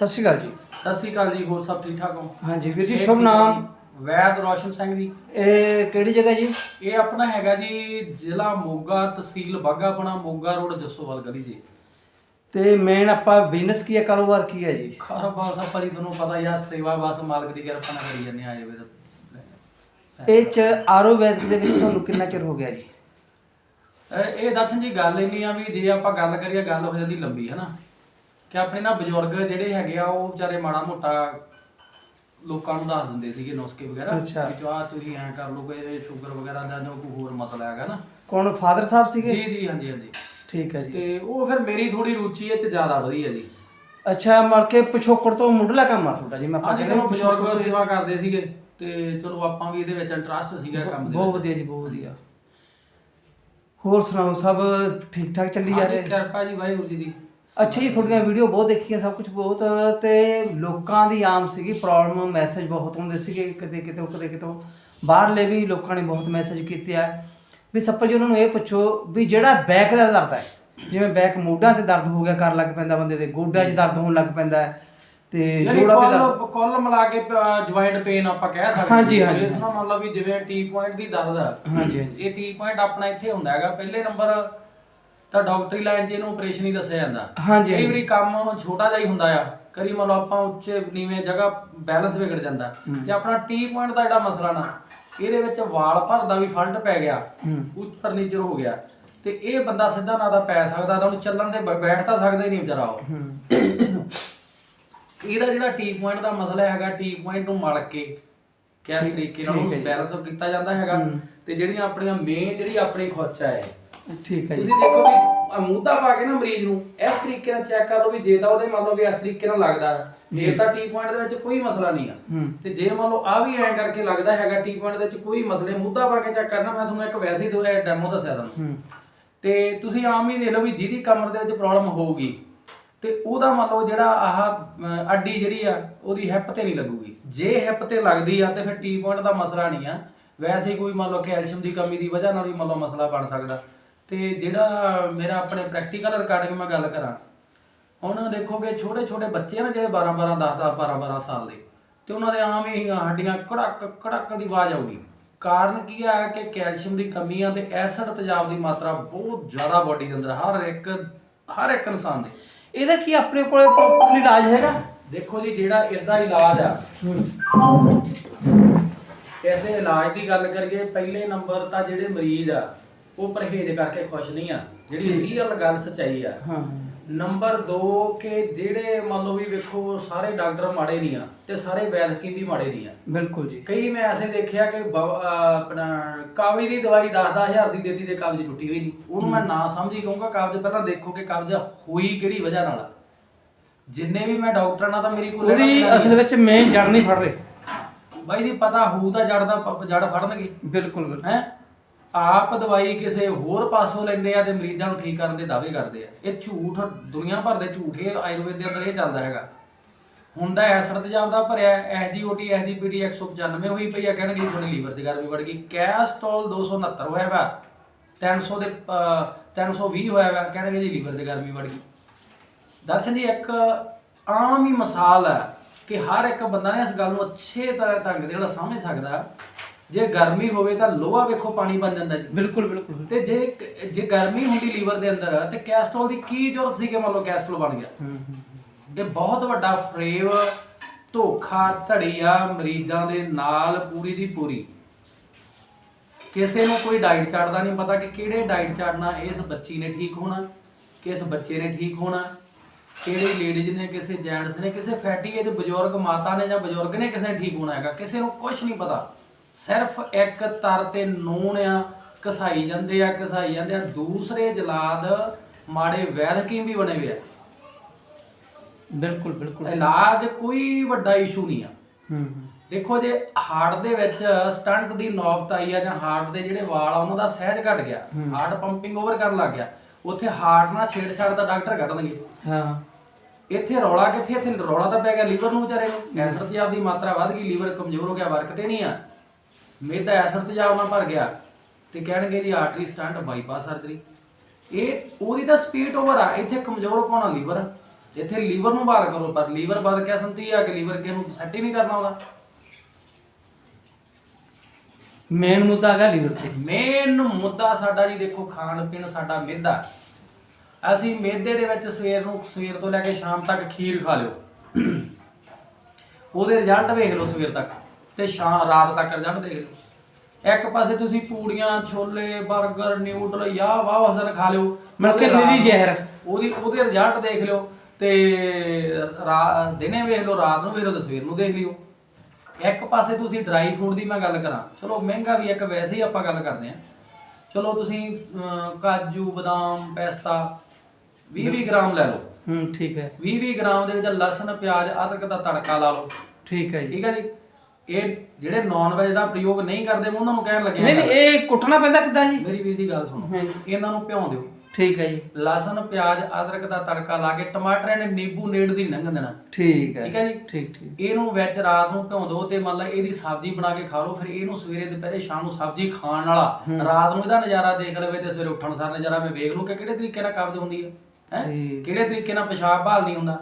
ਸਤਿ ਸ਼੍ਰੀ ਅਕਾਲ ਜੀ। ਸਤਿ ਸ੍ਰੀ ਅਕਾਲ ਜੀ ਹੋਰ ਸਭ ਠੀਕ ਠਾਕ ਹੋ? ਹਾਂਜੀ ਵੀਰ ਜੀ ਸ਼ੁਭ ਨਾਮ? ਵੈਦ ਰੋਸ਼ਨ ਸਿੰਘ ਜੀ। ਇਹ ਕਿਹੜੀ ਜਗ੍ਹਾ ਜੀ? ਇਹ ਆਪਣਾ ਹੈਗਾ ਜੀ ਜ਼ਿਲ੍ਹਾ ਮੋਗਾ ਤਹਿਸੀਲ ਬਾਘਾਪੁਣਾ ਮੋਗਾ ਰੋਡ ਜੱਸੋਵਾਲ ਗਲੀ ਜੀ। ਤੇ ਮੇਨ ਆਪਾਂ ਬਿਜ਼ਨਸ ਕੀ ਹੈ ਕਾਰੋਬਾਰ ਕੀ ਹੈ ਜੀ? ਕਾਰੋਬਾਰ ਸਭ ਭਾਜੀ ਤੁਹਾਨੂੰ ਪਤਾ ਯਾ ਸੇਵਾ ਬਸ ਮਾਲਕ ਦੀ ਕਿਰਪਾ ਨਾਲ ਕਰੀ ਜਾਂਦੇ ਆਏ ਵੇ ਇਹ ਚ ਆਯੁਰਵੈਦ ਦੇ ਵਿੱਚ ਤੁਹਾਨੂੰ ਕਿੰਨਾ ਚਿਰ ਹੋ ਗਿਆ ਜੀ? ਇਹ ਦਰਸ਼ਨ ਜੀ ਗੱਲ ਇੰਨੀ ਆ ਵੀ ਜੇ ਆਪਾਂ ਗੱਲ ਕਰੀਏ ਗੱਲ ਹੋ ਜਾਂਦੀ ਲੰਬੀ ਹੈ ਨਾ ਕਿ ਆਪਣੇ ਨਾ ਬਜ਼ੁਰਗ ਜਿਹੜੇ ਹੈਗੇ ਆ ਉਹ ਵਿਚਾਰੇ ਮਾੜਾ ਮੋਟਾ ਲੋਕਾਂ ਨੂੰ ਦੱਸ ਦਿੰਦੇ ਸੀਗੇ ਨੁਸਖੇ ਵਗੈਰਾ ਅੱਛਾ। ਵੀ ਆ ਤੁਸੀਂ ਐਂ ਕਰ ਲਓ ਕੋਈ ਸ਼ੂਗਰ ਵਗੈਰਾ ਦਾ ਜਾਂ ਕੋਈ ਹੋਰ ਮਸਲਾ ਹੈਗਾ ਨਾ। ਕੌਣ ਫਾਦਰ ਸਾਹਿਬ ਸੀਗੇ? ਜੀ ਜੀ ਹਾਂਜੀ ਹਾਂਜੀ। ਠੀਕ ਹੈ ਜੀ। ਤੇ ਉਹ ਫਿਰ ਮੇਰੀ ਥੋੜੀ ਰੁਚੀ ਇਹ ਤੇ ਜ਼ਿਆਦਾ ਵਧੀਆ ਜੀ। ਅੱਛਾ ਮੜ ਕੇ ਪਿਛੋਕੜ ਤੋਂ ਮੁੱਢਲਾ ਕੰਮ ਆ ਤੁਹਾਡਾ ਜੀ ਮੈਂ ਆਪਾਂ ਅੱਜ ਕਹਿੰਦੇ ਕੱਲ੍ਹ ਪਿਛੋਕੜ ਬਜ਼ੁਰਗ ਤੋਂ- ਸੇਵਾ ਕਰਦੇ ਸੀਗੇ ਤੇ ਚਲੋ ਆਪਾਂ ਵੀ ਇਹਦੇ ਵਿੱਚ ਇੰਟਰਸਟ ਸੀਗਾ ਕੰਮ ਦੇ ਬਹੁਤ ਵਧੀਆ ਜੀ ਬਹੁਤ ਵਧੀਆ। ਹੋਰ ਸੁਣਾਓ ਸਭ ਠੀਕ ਠਾਕ ਚੱਲੀ ਜਾ ਹਾਂਜੀ, ਰਿਹਾ ਕਿਰਪਾ ਜੀ ਵਾਹਿਗੁਰੂ ਜੀ ਦੀ। ਅੱਛਾ ਜੀ ਤੁਹਾਡੀਆਂ ਵੀਡੀਓ ਬਹੁਤ ਦੇਖੀਆਂ ਸਭ ਕੁਝ ਬਹੁਤ ਤੇ ਲੋਕਾਂ ਦੀ ਆਮ ਸੀਗੀ ਪ੍ਰੋਬਲਮ ਮੈਸੇਜ ਬਹੁਤ ਹੁੰਦੇ ਸੀਗੇ ਕਿਤੇ ਕਿਤੇ ਕਦੇ ਕਿਤੋਂ। ਬਾਹਰਲੇ ਵੀ ਲੋਕਾਂ ਨੇ ਬਹੁਤ ਮੈਸੇਜ ਕੀਤੇ ਆ। ਵੀ ਸੱਪਲ ਜੀ ਉਹਨਾਂ ਨੂੰ ਇਹ ਪੁੱਛੋ ਵੀ ਜਿਹੜਾ ਬੈਕ ਦਾ ਦਰਦ ਹੈ ਜਿਵੇਂ ਬੈਕ ਮੋਢਿਆਂ ਤੇ ਦਰਦ ਹੋ ਗਿਆ ਕਰ ਲੱਗ ਪੈਂਦਾ ਬੰਦੇ ਦੇ ਗੋਡਿਆਂ 'ਚ ਦਰਦ ਹੋਣ ਲੱਗ ਪੈਂਦਾ ਹੈ ਤੇ ਜੋੜਾਂ ਤੇ ਦਰਦ ਕੁੱਲ ਕੁੱਲ ਮਿਲਾ ਕੇ ਜੁਆਇੰਟ ਪੇਨ ਆਪਾਂ ਕਹਿ ਸਕਦੇ ਹਾਂਜੀ, ਹਾਂਜੀ। ਇਸ ਨਾਲ ਮਤਲਬ ਵੀ ਜਿਵੇਂ ਟੀ ਪੁਆਇੰਟ ਦੀ ਦਰਦ ਆ। ਹਾਂਜੀ ਹਾਂਜੀ। ਇਹ ਟੀ ਪੁਆਇੰਟ ਆਪਣਾ ਇੱਥੇ ਹੁੰਦਾ ਹੈਗਾ। ਪਹਿਲੇ ਨੰਬਰ ਤਾਂ ਡਾਕਟਰੀ ਲਾਈਨ 'ਚ ਇਹਨੂੰ ਆਪਰੇਸ਼ਨ ਹੀ ਦੱਸਿਆ ਜਾਂਦਾ। ਹਾਂਜੀ, ਕਈ ਵਾਰੀ ਕੰਮ ਛੋਟਾ ਜਿਹਾ ਹੀ ਹੁੰਦਾ ਆ ਕਰੀ ਮੰਨ ਲਓ ਆਪਾਂ ਉੱਚੇ ਨੀਵੇਂ ਜਗ੍ਹਾ ਬੈਲੈਂਸ ਵਿਗੜ ਜਾਂਦਾ ਤੇ ਆਪਣਾ ਟੀ ਪੁਆਇੰਟ ਦਾ ਜਿਹੜਾ ਮਸਲਾ ਨਾ ਇਹਦੇ ਵਿੱਚ ਵਾਲ ਭਰਦਾ ਵੀ ਫਲਟ ਪੈ ਗਿਆ ਉੱਪਰ ਨੀਚੇ ਹੋ ਗਿਆ ਤੇ ਇਹ ਬੰਦਾ ਸਿੱਧਾ ਨਾ ਤਾਂ ਪੈ ਸਕਦਾ ਨਾ ਉਹਨੂੰ ਚੱਲਣ ਤੇ ਬ- ਬੈਠ ਤਾਂ ਸਕਦਾ ਹੀ ਨਹੀਂ ਵਿਚਾਰਾ ਉਹ। ਇਹਦਾ ਜਿਹੜਾ ਟੀ ਪੁਆਇੰਟ ਦਾ ਮਸਲਾ ਹੈਗਾ ਟੀ ਪੁਆਇੰਟ ਨੂੰ ਮਲ ਕੇ ਕਿਸ ਤਰੀਕੇ ਨਾਲ ਉਹਨੂੰ ਬੈਲੈਂਸ ਕੀਤਾ ਜਾਂਦਾ ਹੈਗਾ ਤੇ ਜਿਹੜੀਆਂ ਆਪਣੀਆਂ ਮੇਨ ਜਿਹੜੀ ਆਪਣੀ ਖੁੱਚ ਹੈ ਠੀਕ ਹੈ ਜੀ। ਤੁਸੀਂ ਦੇਖੋ ਵੀ ਆਹ ਮੂਧਾ ਪਾ ਕੇ ਨਾ ਮਰੀਜ਼ ਨੂੰ ਇਸ ਤਰੀਕੇ ਨਾਲ ਚੈੱਕ ਕਰ ਲਓ ਵੀ ਜੇ ਤਾਂ ਉਹਦੇ ਮੰਨ ਲਓ ਵੀ ਇਸ ਤਰੀਕੇ ਨਾਲ ਲੱਗਦਾ ਹੈ, ਜੇ ਤਾਂ ਟੀ ਪੁਆਇੰਟ ਦੇ ਵਿੱਚ ਕੋਈ ਮਸਲਾ ਨਹੀਂ ਆ। ਹੂੰ। ਤੇ ਜੇ ਮੰਨ ਲਓ ਆ ਵੀ ਐਂ ਕਰਕੇ ਲੱਗਦਾ ਹੈਗਾ ਟੀ ਪੁਆਇੰਟ ਦੇ ਵਿੱਚ ਕੋਈ ਮਸਲੇ ਮੂਧਾ ਪਾ ਕੇ ਚੈੱਕ ਕਰਨਾ ਮੈਂ ਤੁਹਾਨੂੰ ਇੱਕ ਵੈਸੇ ਹੀ ਦੋ ਡੈਮੋ ਦੱਸਿਆ ਤੁਹਾਨੂੰ। ਹੂੰ। ਤੇ ਤੁਸੀਂ ਆਮ ਹੀ ਦੇਖ ਲਓ ਵੀ ਜਿਹਦੀ ਕਮਰ ਦੇ ਵਿੱਚ ਪ੍ਰੋਬਲਮ ਹੋਊਗੀ ਤੇ ਉਹਦਾ ਮੰਨ ਲਓ ਜਿਹੜਾ ਆਹ ਅਮ, ਅੱਡੀ ਜਿਹੜੀ ਆ ਉਹਦੀ ਹਿੱਪ ਤੇ ਨਹੀਂ ਲੱਗੂਗੀ। ਜੇ ਹਿੱਪ ਤੇ ਲੱਗਦੀ ਆ ਤੇ ਫਿਰ ਟੀ ਪੁਆਇੰਟ ਦਾ ਮਸਲਾ ਨਹੀਂ ਆ। ਵੈਸੇ ਹੀ ਕੋਈ ਮੰਨ ਲਓ ਕੈਲਸ਼ੀਅਮ ਦੀ ਕਮੀ ਦੀ ਵਜ੍ਹਾ ਨਾਲ ਵੀ ਮੰਨ ਲਓ ਮਸਲਾ ਬਣ ਸਕਦਾ। ਤੇ ਜਿਹੜਾ ਮੇਰਾ ਆਪਣੇ ਪ੍ਰੈਕਟੀਕਲ ਰਿਕਾਰਡਿੰਗ ਮੈਂ ਗੱਲ ਕਰਾਂ ਹੁਣ ਦੇਖੋਗੇ ਛੋਟੇ ਛੋਟੇ ਬੱਚੇ ਆ ਨਾ ਜਿਹੜੇ 12 12 10 10 12 12 ਸਾਲ ਦੇ ਤੇ ਉਹਨਾਂ ਦੇ ਆਮ ਹੀ ਹੱਡੀਆਂ ਕੜਕ ਕੜਕ ਦੀ ਆਵਾਜ਼ ਆਊਗੀ। ਕਾਰਨ ਕੀ ਆ ਕਿ ਕੈਲਸ਼ੀਅਮ ਦੀ ਕਮੀ ਆ ਤੇ ਐਸਿਡ ਤੇਜ਼ਾਬ ਦੀ ਮਾਤਰਾ ਬਹੁਤ ਜ਼ਿਆਦਾ ਬਾਡੀ ਦੇ ਅੰਦਰ ਹਰ ਇੱਕ ਹਰ ਇੱਕ ਇਨਸਾਨ ਦੇ। ਇਹਦਾ ਕੀ ਆਪਣੇ ਕੋਲੇ ਪ੍ਰੋਪਰਲੀ ਇਲਾਜ ਹੈਗਾ? ਦੇਖੋ ਜੀ ਜਿਹੜਾ ਇਸ ਦਾ ਇਲਾਜ ਆ ਇਸ ਦੇ ਇਲਾਜ ਦੀ ਗੱਲ ਕਰੀਏ ਪਹਿਲੇ ਨੰਬਰ ਤਾਂ ਜਿਹੜੇ ਮਰੀਜ਼ ਆ ਉਹ ਪਰਹੇਜ਼ ਕਰਕੇ ਖੁਸ਼ ਨਹੀਂ ਆ। ਜਿਹੜੀ ਰੀਅਲ ਗੱਲ ਸਚਾਈ ਆ। ਹਾਂ। ਨੰਬਰ 2 ਕਿ ਜਿਹੜੇ ਮੰਨ ਲਓ ਵੀ ਵੇਖੋ ਸਾਰੇ ਡਾਕਟਰ ਮਾੜੇ ਨਹੀਂ ਆ ਤੇ ਸਾਰੇ ਵੈਦ ਹਕੀਮ ਵੀ ਮਾੜੇ ਨਹੀਂ ਆ। ਬਿਲਕੁਲ ਜੀ। ਕਈ ਮੈਂ ਐਸੇ ਦੇਖਿਆ ਕਿ ਅਹ ਆਪਣਾ ਕਾਬਜ਼ ਦੀ ਦਵਾਈ 10-10000 ਦੀ ਦੇਤੀ ਤੇ ਕਬਜ਼ ਟੁੱਟੀ ਹੋਈ ਨਹੀਂ। ਉਹਨੂੰ ਮੈਂ ਨਾ ਸਮਝੀ ਕਹੂੰਗਾ ਕਬਜ਼ ਪਹਿਲਾਂ ਦੇਖੋ ਕਿ ਕਬਜ਼ ਹੋਈ ਕਿਹੜੀ ਵਜ੍ਹਾ ਨਾਲ ਆ। ਜਿੰਨੇ ਵੀ ਮੈਂ ਡਾਕਟਰਾਂ ਨਾਲ ਤਾਂ ਮੇਰੀ ਕੋਈ ਉਹਦੀ ਅਸਲ ਵਿੱਚ ਮੇਨ ਜੜ ਨਹੀਂ ਫੜ ਰਹੇ। ਬਾਈ ਦੀ ਪਤਾ ਹੋਊ ਤਾਂ ਜੜ ਦਾ ਪ- ਜੜ ਫੜਨਗੇ। ਬਿਲਕੁਲ ਬਿਲਕੁਲ। ਹੈ? ਆਪ ਦਵਾਈ ਕਿਸੇ ਹੋਰ ਪਾਸੋਂ ਲੈਂਦੇ ਆ ਤੇ ਮਰੀਜ਼ਾਂ ਨੂੰ ਠੀਕ ਕਰਨ ਦੇ ਦਾਅਵੇ ਕਰਦੇ ਆ। ਇਹ ਝੂਠ ਦੁਨੀਆ ਭਰ ਦੇ ਝੂਠੇ ਆਯੁਰਵੇਦ ਦੇ ਅੰਦਰ ਇਹ ਚੱਲਦਾ ਹੈਗਾ। ਹੁੰਦਾ ਐਸਰ ਤੇਜ਼ਾਬ ਦਾ ਭਰਿਆ ਐਸਜੀਓਟੀ ਐਸਜੀਪੀਡੀ 195 ਹੋਈ ਪਈ ਆ ਕਹਿਣਗੇ ਤੁਹਾਡੇ ਲੀਵਰ ਦੀ ਗਰਮੀ ਵੜ ਗਈ। ਕੈਸਟੋਲ 269 ਹੋਇਆ ਵਾ 300 ਦੇ ਅਹ, 320 ਹੋਇਆ ਵਾ ਕਹਿਣਗੇ ਜੀ ਲੀਵਰ ਦੀ ਗਰਮੀ ਵੜ ਗਈ। ਦਰਸ਼ਨ ਜੀ ਇੱਕ ਆਮ ਹੀ ਮਿਸਾਲ ਹੈ ਕਿ ਹਰ ਇੱਕ ਬੰਦਾ ਨੇ ਇਸ ਗੱਲ ਨੂੰ ਅੱਛੇ ਤਰ੍ਹਾਂ ਢੰਗ ਦੇ ਨਾਲ ਸਮਝ ਸਕਦਾ ਜੇ ਗਰਮੀ ਹੋਵੇ ਤਾਂ ਲੋਹਾ ਵੇਖੋ ਪਾਣੀ ਬਣ ਜਾਂਦਾ ਜੀ। ਬਿਲਕੁਲ ਬਿਲਕੁਲ। ਤੇ ਜੇ ਜੇ ਗਰਮੀ ਹੁੰਦੀ ਲੀਵਰ ਦੇ ਅੰਦਰ ਤੇ ਕੈਸਟਰੋਲ ਦੀ ਕੀ ਜ਼ਰੂਰਤ ਸੀ ਕਿ ਮੰਨ ਲਓ ਕੈਸਟਰੋਲ ਬਣ ਗਿਆ। ਇਹ ਬਹੁਤ ਵੱਡਾ ਫਰੇਵ ਧੋਖਾ ਧੜੀਆ ਮਰੀਜ਼ਾਂ ਦੇ ਨਾਲ ਪੂਰੀ ਦੀ ਪੂਰੀ। ਕਿਸੇ ਨੂੰ ਕੋਈ ਡਾਈਟ ਚਾਰਟ ਦਾ ਨਹੀਂ ਪਤਾ ਕਿ ਕਿਹੜੇ ਡਾਈਟ ਚਾਰਟ ਨਾਲ ਇਸ ਬੱਚੀ ਨੇ ਠੀਕ ਹੋਣਾ ਕਿਸ ਬੱਚੇ ਨੇ ਠੀਕ ਹੋਣਾ ਕਿਹੜੀ ਲੇਡੀਜ਼ ਨੇ ਕਿਸੇ ਜੈਂਟਸ ਨੇ ਕਿਸੇ ਫੈਟੀ ਏਜ ਬਜ਼ੁਰਗ ਮਾਤਾ ਨੇ ਜਾਂ ਬਜ਼ੁਰਗ ਨੇ ਕਿਸੇ ਨੇ ਠੀਕ ਹੋਣਾ ਹੈਗਾ ਕਿਸੇ ਨੂੰ ਕੁਝ ਨਹੀਂ ਪਤਾ। ਸਿਰਫ ਇੱਕ ਤਰ ਤੇ ਨੂਣ ਆ ਕਸਾਈ ਜਾਂਦੇ ਆ ਕਸਾਈ ਜਾਂਦੇ ਆ। ਦੂਸਰੇ ਜਲਾਦ ਮਾੜੇ ਵੈਦ ਹਕੀਮ ਵੀ ਬਣੇ ਹੋਏ ਆ। ਬਿਲਕੁਲ ਬਿਲਕੁਲ। ਇਲਾਜ ਕੋਈ ਵੱਡਾ ਇਸ਼ੂ ਨਹੀਂ ਆ। ਹੂੰ ਦੇਖੋ ਜੇ ਹਾਰਟ ਦੇ ਵਿੱਚ ਸਟੰਟ ਦੀ ਨੌਬਤ ਆਈ ਆ ਜਾਂ ਹਾਰਟ ਦੇ ਜਿਹੜੇ ਵਾਲ ਆ ਉਹਨਾਂ ਦਾ ਸਹਿਜ ਘਟ ਗਿਆ। ਹਾਰਟ ਪੰਪਿੰਗ ਓਵਰ ਕਰਨ ਲੱਗ ਗਿਆ। ਉੱਥੇ ਹਾਰਟ ਨਾਲ ਛੇੜਛਾੜ ਦਾ ਡਾਕਟਰ ਕੱਢ ਦੇਣਗੇ ਹਾਂ। ਇੱਥੇ ਰੌਲਾ ਕਿੱਥੇ ਇੱਥੇ ਰੌਲਾ ਤਾਂ ਪੈ ਗਿਆ ਲੀਵਰ ਨੂੰ ਵਿਚਾਰੇ ਨੂੰ। ਕੈਂਸਰ ਦੀ ਮਾਤਰਾ ਵੱਧ ਗਈ ਲੀਵਰ ਕਮਜ਼ੋਰ ਹੋ ਗਿਆ ਵਰਕ ਤੇ ਨਹੀਂ ਆ। ਮੇਦਾ ਐਸਰ ਤੇਜ਼ਾਬ ਨਾਲ ਭਰ ਗਿਆ ਤੇ ਕਹਿਣਗੇ ਜੀ ਆਰਟਰੀ ਸਟੰਟ ਬਾਈਪਾਸ ਸਰਜਰੀ ਇਹ ਉਹਦੀ ਤਾਂ ਸਪੀਡ ਓਵਰ ਆ ਇੱਥੇ ਕਮਜ਼ੋਰ ਕੋਣਾ ਲੀਵਰ? ਇੱਥੇ ਲੀਵਰ ਨੂੰ ਬਹਾਲ ਕਰੋ ਪਰ ਲੀਵਰ ਵੱਧ ਕੇ ਸੰਤੀ ਆ ਕਿ ਲੀਵਰ ਕਿਸੇ ਨੂੰ ਸੈੱਟ ਹੀ ਨਹੀਂ ਕਰਨਾ ਉਹਦਾ। ਮੇਨ ਮੁੱਦਾ ਹੈਗਾ ਲੀਵਰ ਤੇ। ਮੇਨ ਮੁੱਦਾ ਸਾਡਾ ਜੀ ਦੇਖੋ ਖਾਣ ਪੀਣ ਸਾਡਾ ਮਿਹਦਾ ਅਸੀਂ ਮਿਹਦੇ ਦੇ ਵਿੱਚ ਸਵੇਰ ਨੂੰ ਸਵੇਰ ਤੋਂ ਲੈ ਕੇ ਸ਼ਾਮ ਤੱਕ ਖੀਰ ਖਾ ਲਿਓ। ਉਹਦੇ ਰਿਜ਼ਲਟ ਵੇਖ ਲਓ ਸਵੇਰ ਤੱਕ। ਤੇ ਸ਼ਾਮ ਰਾਤ ਤੱਕ ਰਿਜ਼ਲਟ ਦੇਖ ਲਓ। ਇੱਕ ਪਾਸੇ ਤੁਸੀਂ ਪੂੜੀਆਂ ਛੋਲੇ 버ਗਰ ਨਿਊਡਲ ਯਾ ਵਾਹ ਹਸਨ ਖਾ ਲਿਓ। ਮਿਲ ਕੇ ਉਹਦੇ ਰਾਤ- ਨਿਰੀ ਜ਼ਹਿਰ। ਉਹਦੀ ਉਹਦੇ ਰਿਜ਼ਲਟ ਦੇਖ ਲਿਓ ਤੇ ਰਾ- ਦਿਨੇ ਵੇਖ ਲਓ ਰਾਤ ਨੂੰ ਵੇਖ ਲਓ ਤੇ ਸਵੇਰ ਨੂੰ ਦੇਖ ਲਿਓ। ਇੱਕ ਪਾਸੇ ਤੁਸੀਂ ਡਰਾਈ ਫਰੂਟ ਦੀ ਮੈਂ ਗੱਲ ਕਰਾਂ। ਚਲੋ ਮਹਿੰਗਾ ਵੀ ਇੱਕ ਵੈਸੇ ਹੀ ਆਪਾਂ ਗੱਲ ਕਰਦੇ ਆ ਚਲੋ ਤੁਸੀਂ ਅਮ, ਕਾਜੂ ਬਦਾਮ ਪਿਸਤਾ 20 20 ਗ੍ਰਾਮ ਲੈ ਲਓ। ਹੂੰ ਠੀਕ ਹੈ। 20 20 ਗ੍ਰਾਮ ਦੇ ਵਿੱਚ ਲਸਣ ਪਿਆਜ਼ ਅਦਰਕ ਦਾ ਤੜਕਾ ਲਾ ਲਓ। ਠੀਕ ਹੈ ਜੀ। ਠੀਕ ਹੈ ਜੀ? ਇਹ ਜਿਹੜੇ ਨਾਨ ਵੈਜ ਦਾ ਪ੍ਰਯੋਗ ਨਹੀਂ ਕਰਦੇ ਮੈਂ ਉਹਨਾਂ ਨੂੰ ਕਹਿਣ ਲੱਗਿਆ ਨਹੀਂ ਨਹੀਂ ਇਹ ਕੁੱਟਣਾ ਪੈਂਦਾ ਕਿੱਦਾਂ ਜੀ? ਮੇਰੀ ਵੀਰ ਦੀ ਗੱਲ ਸੁਣੋ। ਹਾਂਜੀ। ਇਹਨਾਂ ਨੂੰ ਭਿਉਂ ਦਿਓ। ਠੀਕ ਹੈ ਜੀ। ਲਸਣ ਪਿਆਜ਼ ਅਦਰਕ ਦਾ ਤੜਕਾ ਲਾ ਕੇ ਟਮਾਟਰ ਨੇ ਨਿੰਬੂ ਨੇੜ ਦੀ ਲੰਘ ਦੇਣਾ। ਠੀਕ ਹੈ ਠੀਕ ਹੈ ਜੀ? ਠੀਕ ਠੀਕ। ਇਹਨੂੰ ਵਿੱਚ ਰਾਤ ਨੂੰ ਭਿਉਂ ਦਿਓ ਤੇ ਮੰਨ ਲਾ ਇਹਦੀ ਸਬਜ਼ੀ ਬਣਾ ਕੇ ਖਾ ਲਓ ਫਿਰ ਇਹਨੂੰ ਸਵੇਰੇ ਦੁਪਹਿਰੇ ਸ਼ਾਮ ਨੂੰ ਸਬਜ਼ੀ ਖਾਣ ਵਾਲਾ। ਰਾਤ ਨੂੰ ਇਹਦਾ ਨਜ਼ਾਰਾ ਦੇਖ ਲਵੇ ਤੇ ਸਵੇਰੇ ਉੱਠਣ ਸਾਰ ਨਜ਼ਾਰਾ ਮੈਂ ਵੇਖ ਲੂ ਕਿ ਕਿਹੜੇ ਤਰੀਕੇ ਨਾਲ ਕਬਜ਼ ਹੁੰਦੀ ਹੈ ਹੈ? ਠੀਕ। ਕਿਹੜੇ ਤਰੀਕੇ ਨਾਲ ਪਿਸ਼ਾਬ ਬਹਾਲ ਨਹੀਂ ਹੁੰਦਾ।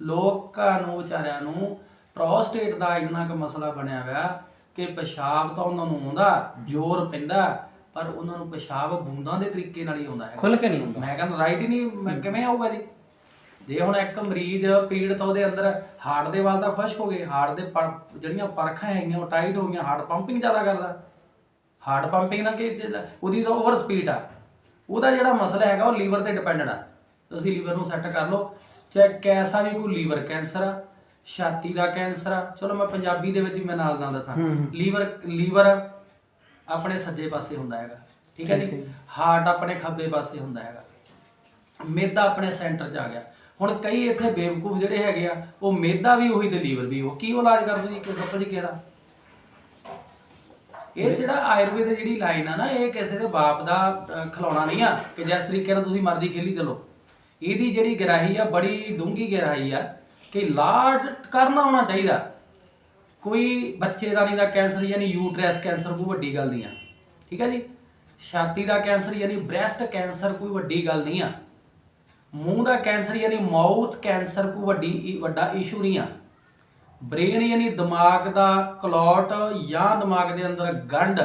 ਲੋਕਾਂ ਨੂੰ ਵਿਚਾਰਿਆਂ ਨੂੰ ਪ੍ਰੋਸਟੇਟ ਦਾ ਇੰਨਾ ਕੁ ਮਸਲਾ ਬਣਿਆ ਹੋਇਆ ਕਿ ਪਿਸ਼ਾਬ ਤਾਂ ਉਹਨਾਂ ਨੂੰ ਆਉਂਦਾ ਜ਼ੋਰ ਪੈਂਦਾ ਪਰ ਉਹਨਾਂ ਨੂੰ ਪਿਸ਼ਾਬ ਬੂੰਦਾਂ ਦੇ ਤਰੀਕੇ ਨਾਲ ਹੀ ਆਉਂਦਾ ਹੈ ਖੁੱਲ ਕੇ ਨਹੀਂ ਹੁੰਦਾ ਮੈਂ ਕਹਿੰਦਾ ਰਾਈਟ ਹੀ ਨਹੀਂ ਮੈਂ ਕਿਵੇਂ ਆਊਗਾ ਜੀ? ਜੇ ਹੁਣ ਇੱਕ ਮਰੀਜ਼ ਪੀੜਤ ਉਹਦੇ ਅੰਦਰ ਹਾਰਟ ਦੇ ਵੱਲ ਤਾਂ ਖੁਸ਼ਕ ਹੋ ਗਏ ਹਾਰਟ ਦੇ ਜਿਹੜੀਆਂ ਪਰਖਾਂ ਹੈਗੀਆਂ ਉਹ ਟਾਈਟ ਹੋ ਗਈਆਂ ਹਾਰਟ ਪੰਪਿੰਗ ਜ਼ਿਆਦਾ ਕਰਦਾ। ਹਾਰਟ ਪੰਪਿੰਗ ਨਾਲ ਕਿ ਉਹਦੀ ਤਾਂ ਓਵਰ ਸਪੀਡ ਆ। ਉਹਦਾ ਜਿਹੜਾ ਮਸਲਾ ਹੈਗਾ ਉਹ ਲੀਵਰ ਤੇ ਡਿਪੈਂਡਡ ਆ। ਤੁਸੀਂ ਲੀਵਰ ਨੂੰ ਸੈੱਟ ਕਰ ਲਓ ਚਾਹੇ ਕੈਸਾ ਵੀ ਕੋਈ ਲੀਵਰ ਕੈਂਸਰ ਆ ਛਾਤੀ ਦਾ ਕੈਂਸਰ ਆ। ਚਲੋ ਮੈਂ ਪੰਜਾਬੀ ਦੇ ਵਿੱਚ ਹੀ ਮੈਂ ਨਾਲ ਨਾਲ ਦੱਸਾਂ ਲੀਵਰ ਲੀਵਰ ਆਪਣੇ ਸੱਜੇ ਪਾਸੇ ਹੁੰਦਾ ਹੈਗਾ। ਠੀਕ ਹੈ ਜੀ? ਹਾਰਟ ਆਪਣੇ ਖੱਬੇ ਪਾਸੇ ਹੁੰਦਾ ਹੈਗਾ। ਮੇਦਾ ਆਪਣੇ ਸੈਂਟਰ 'ਚ ਆ ਗਿਆ। ਹੁਣ ਕਈ ਇੱਥੇ ਬੇਵਕੂਫ ਜਿਹੜੇ ਹੈਗੇ ਆ ਉਹ ਮੇਦਾ ਵੀ ਉਹੀ ਤੇ ਲੀਵਰ ਵੀ ਉਹ। ਕੀ ਉਹ ਇਲਾਜ ਕਰਦੇ ਜੀ? ਕਿ ਸੱਪ ਜੀ ਕਿਹਦਾ ਇਹ ਜਿਹੜਾ ਆਯੁਰਵੇਦ ਦੀ ਜਿਹੜੀ ਲਾਈਨ ਆ ਨਾ ਇਹ ਕਿਸੇ ਦੇ ਬਾਪ ਦਾ ਅਹ, ਖਿਲੌਣਾ ਨਹੀਂ ਆ। ਕਿ ਜਿਸ ਤਰੀਕੇ ਨਾਲ ਤੁਸੀਂ ਮਰਜ਼ੀ ਖੇਲੀ ਚੱਲੋ। ਇਹਦੀ ਜਿਹੜੀ ਗਹਿਰਾਈ ਆ ਬੜੀ ਡੂੰਗੀ ਗਹਿਰਾਈ ਆ। ਕਿ ਇਲਾਜ ਕਰਨਾ ਹੋਣਾ ਚਾਹੀਦਾ। ਕੋਈ ਬੱਚੇਦਾਨੀ ਦਾ ਕੈਂਸਰ ਯਾਨੀ ਯੂਟਰੈਸ ਕੈਂਸਰ ਕੋਈ ਵੱਡੀ ਗੱਲ ਨਹੀਂ ਆ। ਠੀਕ ਹੈ ਜੀ? ਛਾਤੀ ਦਾ ਕੈਂਸਰ ਯਾਨੀ ਬ੍ਰੈਸਟ ਕੈਂਸਰ ਕੋਈ ਵੱਡੀ ਗੱਲ ਨਹੀਂ ਆ। ਮੂੰਹ ਦਾ ਕੈਂਸਰ ਯਾਨੀ ਮਾਊਥ ਕੈਂਸਰ ਕੋਈ ਵੱਡੀ ਵੱਡਾ ਇਸ਼ੂ ਨਹੀਂ ਆ। ਬ੍ਰੇਨ ਯਾਨੀ ਦਿਮਾਗ ਦਾ ਕਲੌਟ ਜਾਂ ਦਿਮਾਗ ਦੇ ਅੰਦਰ ਗੰਢ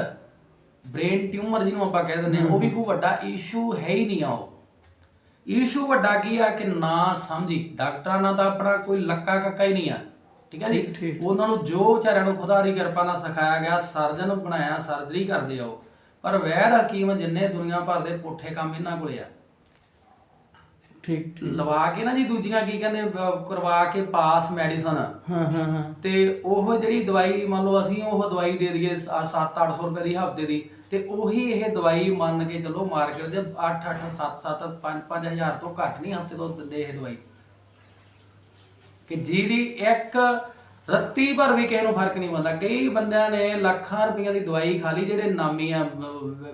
ਬ੍ਰੇਨ ਟਿਊਮਰ ਜਿਹਨੂੰ ਆਪਾਂ ਕਹਿ ਦਿੰਦੇ ਆ ਉਹ ਵੀ ਕੋਈ ਵੱਡਾ ਇਸ਼ੂ ਹੈ ਹੀ ਨਹੀਂ ਆ ਉਹ। ਇਸ਼ੂ ਵੱਡਾ ਕੀ ਆ ਕਿ ਨਾ ਸਮਝੀ। ਡਾਕਟਰਾਂ ਨਾਲ ਤਾਂ ਆਪਣਾ ਕੋਈ ਲੱਕਾ ਕੱਕਾ ਹੀ ਨਹੀਂ ਆ। ਠੀਕ ਹੈ ਜੀ। ਉਹਨਾਂ ਨੂੰ ਜੋ ਵਿਚਾਰਿਆਂ ਨੂੰ ਖੁਦਾ ਦੀ ਕਿਰਪਾ ਨਾਲ ਸਿਖਾਇਆ ਗਿਆ ਸਰਜਨ ਬਣਾਇਆ ਸਰਜਰੀ ਕਰਦੇ ਆ ਉਹ। ਪਰ ਵੈਦ ਹਕੀਮ ਜਿੰਨੇ ਦੁਨੀਆ ਭਰ ਦੇ ਪੁੱਠੇ ਕੰਮ ਇਹਨਾਂ ਕੋਲੇ ਆ। ਠੀਕ ਲਵਾ ਕੇ ਨਾ ਜੀ ਦੂਜੀਆਂ ਕੀ ਕਹਿੰਦੇ ਕਰਵਾ ਕੇ ਪਾਸ ਮੈਡੀਸਨ। ਹਾਂ ਹਾਂ ਹਾਂ। ਤੇ ਉਹ ਜਿਹੜੀ ਦਵਾਈ ਮੰਨ ਲਓ ਅਸੀਂ ਉਹ ਦਵਾਈ ਦੇ ਦਈਏ 7-800 ਰੁਪਏ ਦੀ ਹਫ਼ਤੇ ਦੀ। ਤੇ ਉਹੀ ਇਹ ਦਵਾਈ ਮੰਨ ਕੇ ਚੱਲੋ ਮਾਰਕੀਟ ਦੇ 8-8 7-7 5-5000 ਤੋਂ ਘੱਟ ਨਹੀਂ ਹਫ਼ਤੇ ਤੋਂ ਦਿੰਦੇ ਇਹ ਦਵਾਈ। ਕਿ ਜਿਹਦੀ ਇੱਕ ਰੱਤੀ ਭਰ ਵੀ ਕਿਸੇ ਨੂੰ ਫ਼ਰਕ ਨਹੀਂ ਪੈਂਦਾ। ਕਈ ਬੰਦਿਆਂ ਨੇ ਲੱਖਾਂ ਰੁਪਈਆ ਦੀ ਦਵਾਈ ਖਾ ਲਈ, ਜਿਹੜੇ ਨਾਮੀ ਆ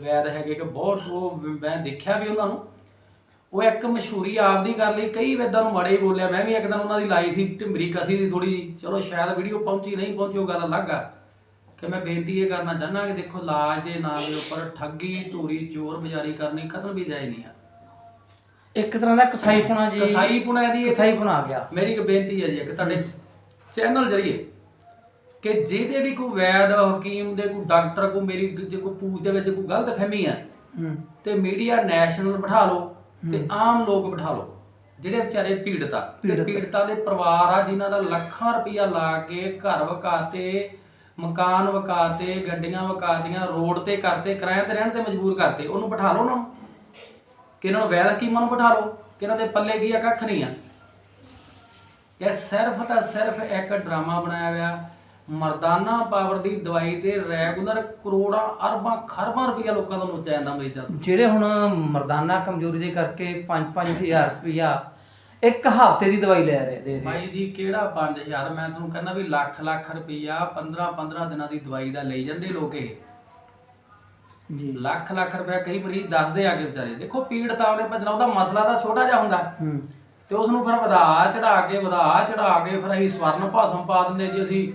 ਵੈਦ ਹੈਗੇ ਕਿ ਬਹੁਤ ਉਹ ਮੈਂ ਦੇਖਿਆ ਵੀ ਉਹਨਾਂ ਨੂੰ। ਉਹ ਇੱਕ ਮਸ਼ਹੂਰੀ ਆਪਦੀ ਕਰ ਲਈ, ਕਈ ਵੈਦਾਂ ਨੂੰ ਮਾੜੇ ਹੀ ਬੋਲਿਆ। ਮੈਂ ਵੀ ਇੱਕ ਦਿਨ ਉਹਨਾਂ ਦੀ ਲਾਈ ਸੀ, ਢਿੰਬਰੀ ਕਸੀ ਦੀ ਥੋੜੀ ਚਲੋ ਸ਼ਾਇਦ ਵੀਡੀਓ ਪਹੁੰਚੀ, ਨਹੀਂ ਪਹੁੰਚੀ, ਉਹ ਗੱਲ ਅਲੱਗ ਆ। ਕਿ ਮੈਂ ਬੇਨਤੀ ਇਹ ਕਰਨਾ ਚਾਹੁੰਦਾ ਕਿ ਦੇਖੋ ਲਾਜ ਦੇ ਨਾਂ ਦੇ ਉੱਪਰ ਠੱਗੀ ਟੂਰੀ ਚੋਰ ਬਜ਼ਾਰੀ ਕਰਨੀ ਕਤਲ ਵੀ ਜਾਇਜ਼ ਨਹੀਂ ਆ। ਇੱਕ ਤਰ੍ਹਾਂ ਦਾ ਕਸਾਈ ਪੁਣਾ ਜੀ। ਕਸਾਈ ਪੁਣਾ ਦੀ ਇਹ- ਕਸਾਈ ਪੁਣਾ ਆ ਗਿਆ। ਮੇਰੀ ਇੱਕ ਬੇਨਤੀ ਹੈ ਜੀ ਇੱਕ ਤੁਹਾਡੇ ਚੈਨਲ ਜਰੀਏ ਕਿ ਜਿਹਦੇ ਵੀ ਕੋਈ ਵੈਦ ਹਕੀਮ ਦੇ ਕੋਈ ਡਾਕਟਰ ਕੋਈ ਮੇਰੀ ਜੇ ਕੋਈ ਪੂਛ ਦੇ ਵਿੱਚ ਕੋਈ ਗਲਤ ਫਹਿਮੀ ਹੈ ਹੂੰ। ਤੇ ਮੀਡੀਆ ਨੈਸ਼ਨਲ ਬਿਠਾ ਲਓ ਤੇ ਆਮ ਲੋਕ ਬਿਠਾ ਲਓ ਜਿਹੜੇ ਵਿਚਾਰੇ ਪੀੜਤ ਆ। ਤੇ ਪੀੜਤ। ਪੀੜਤਾਂ ਦੇ ਪਰਿਵਾਰ ਆ ਜਿਨ੍ਹਾਂ ਦਾ ਲੱਖਾਂ ਰੁਪਈਆ ਲਾ ਕੇ ਘਰ ਵਕਾਤੇ ਮਕਾਨ ਵਕਾਤੇ ਗੱਡੀਆਂ ਵਕਾਤੀਆਂ ਰੋਡ ਤੇ ਕਰਤੇ, ਕਿਰਾਏ ਤੇ ਰਹਿਣ ਤੇ ਮਜਬੂਰ ਕਰਤੇ। ਉਹਨੂੰ ਬਿਠਾ ਲਓ ਉਹਨਾਂ ਕਿ ਇਹਨਾਂ ਨੂੰ ਵੈਦ ਹਕੀਮਾਂ ਨੂੰ ਬਿਠਾ ਲਓ, ਕਿ ਇਹਨਾਂ ਦੇ ਪੱਲੇ ਕੀ ਆ, ਕੱਖ ਨਹੀਂ ਆ। ਇਹ ਸਿਰਫ ਤਾਂ ਸਿਰਫ ਇੱਕ ਡਰਾਮਾ ਬਣਾਇਆ ਹੋਇਆ। ਮਰਦਾਨਾ ਪਾਵਰ ਦੀ ਦਵਾਈ ਤੇ ਰੈਗੂਲਰ ਕਰੋੜਾਂ, ਅਰਬਾਂ, ਖਰਬਾਂ ਰੁਪਈਆ ਲੋਕਾਂ ਦਾ ਨੋਚਿਆ ਜਾਂਦਾ ਮਰੀਜ਼ਾਂ ਤੋਂ। ਜਿਹੜੇ ਹੁਣ ਮਰਦਾਨਾ ਕਮਜ਼ੋਰੀ ਦੇ ਕਰਕੇ 5-5000 ਰੁਪਇਆ ਇੱਕ ਹਫ਼ਤੇ ਦੀ ਦਵਾਈ ਲੈ ਰਹੇ ਦੇ ਰਹੇ। ਭਾਈ ਜੀ ਕਿਹੜਾ 5000 ਮੈਂ ਤੁਹਾਨੂੰ ਕਹਿੰਦਾ ਵੀ ਲੱਖ ਲੱਖ ਰੁਪਈਆ 15 15 ਦਿਨਾਂ ਦੀ ਦਵਾਈ ਦਾ ਲਈ ਜਾਂਦੇ ਲੋਕ ਇਹ। ਜੀ। ਲੱਖ ਲੱਖ ਰੁਪਇਆ ਕਈ ਮਰੀਜ਼ ਦੱਸਦੇ ਆਗੇ ਵਿਚਾਰੇ ਦੇਖੋ ਪੀੜਤ ਆਉਣੇ ਭੱਜਣਾ ਉਹਦਾ ਮਸਲਾ ਤਾਂ ਛੋਟਾ ਜਿਹਾ ਹੁੰਦਾ। ਹੂੰ। ਤੇ ਉਸ ਨੂੰ ਫਿਰ ਵਧਾ ਚੜਾ ਕੇ ਵਧਾ ਚੜਾ ਕੇ ਫਿਰ ਅਸੀਂ ਸਵਰਨ ਭਾਸ਼ਮ ਪਾ ਦਿੰਦੇ ਜੀ ਅਸੀਂ।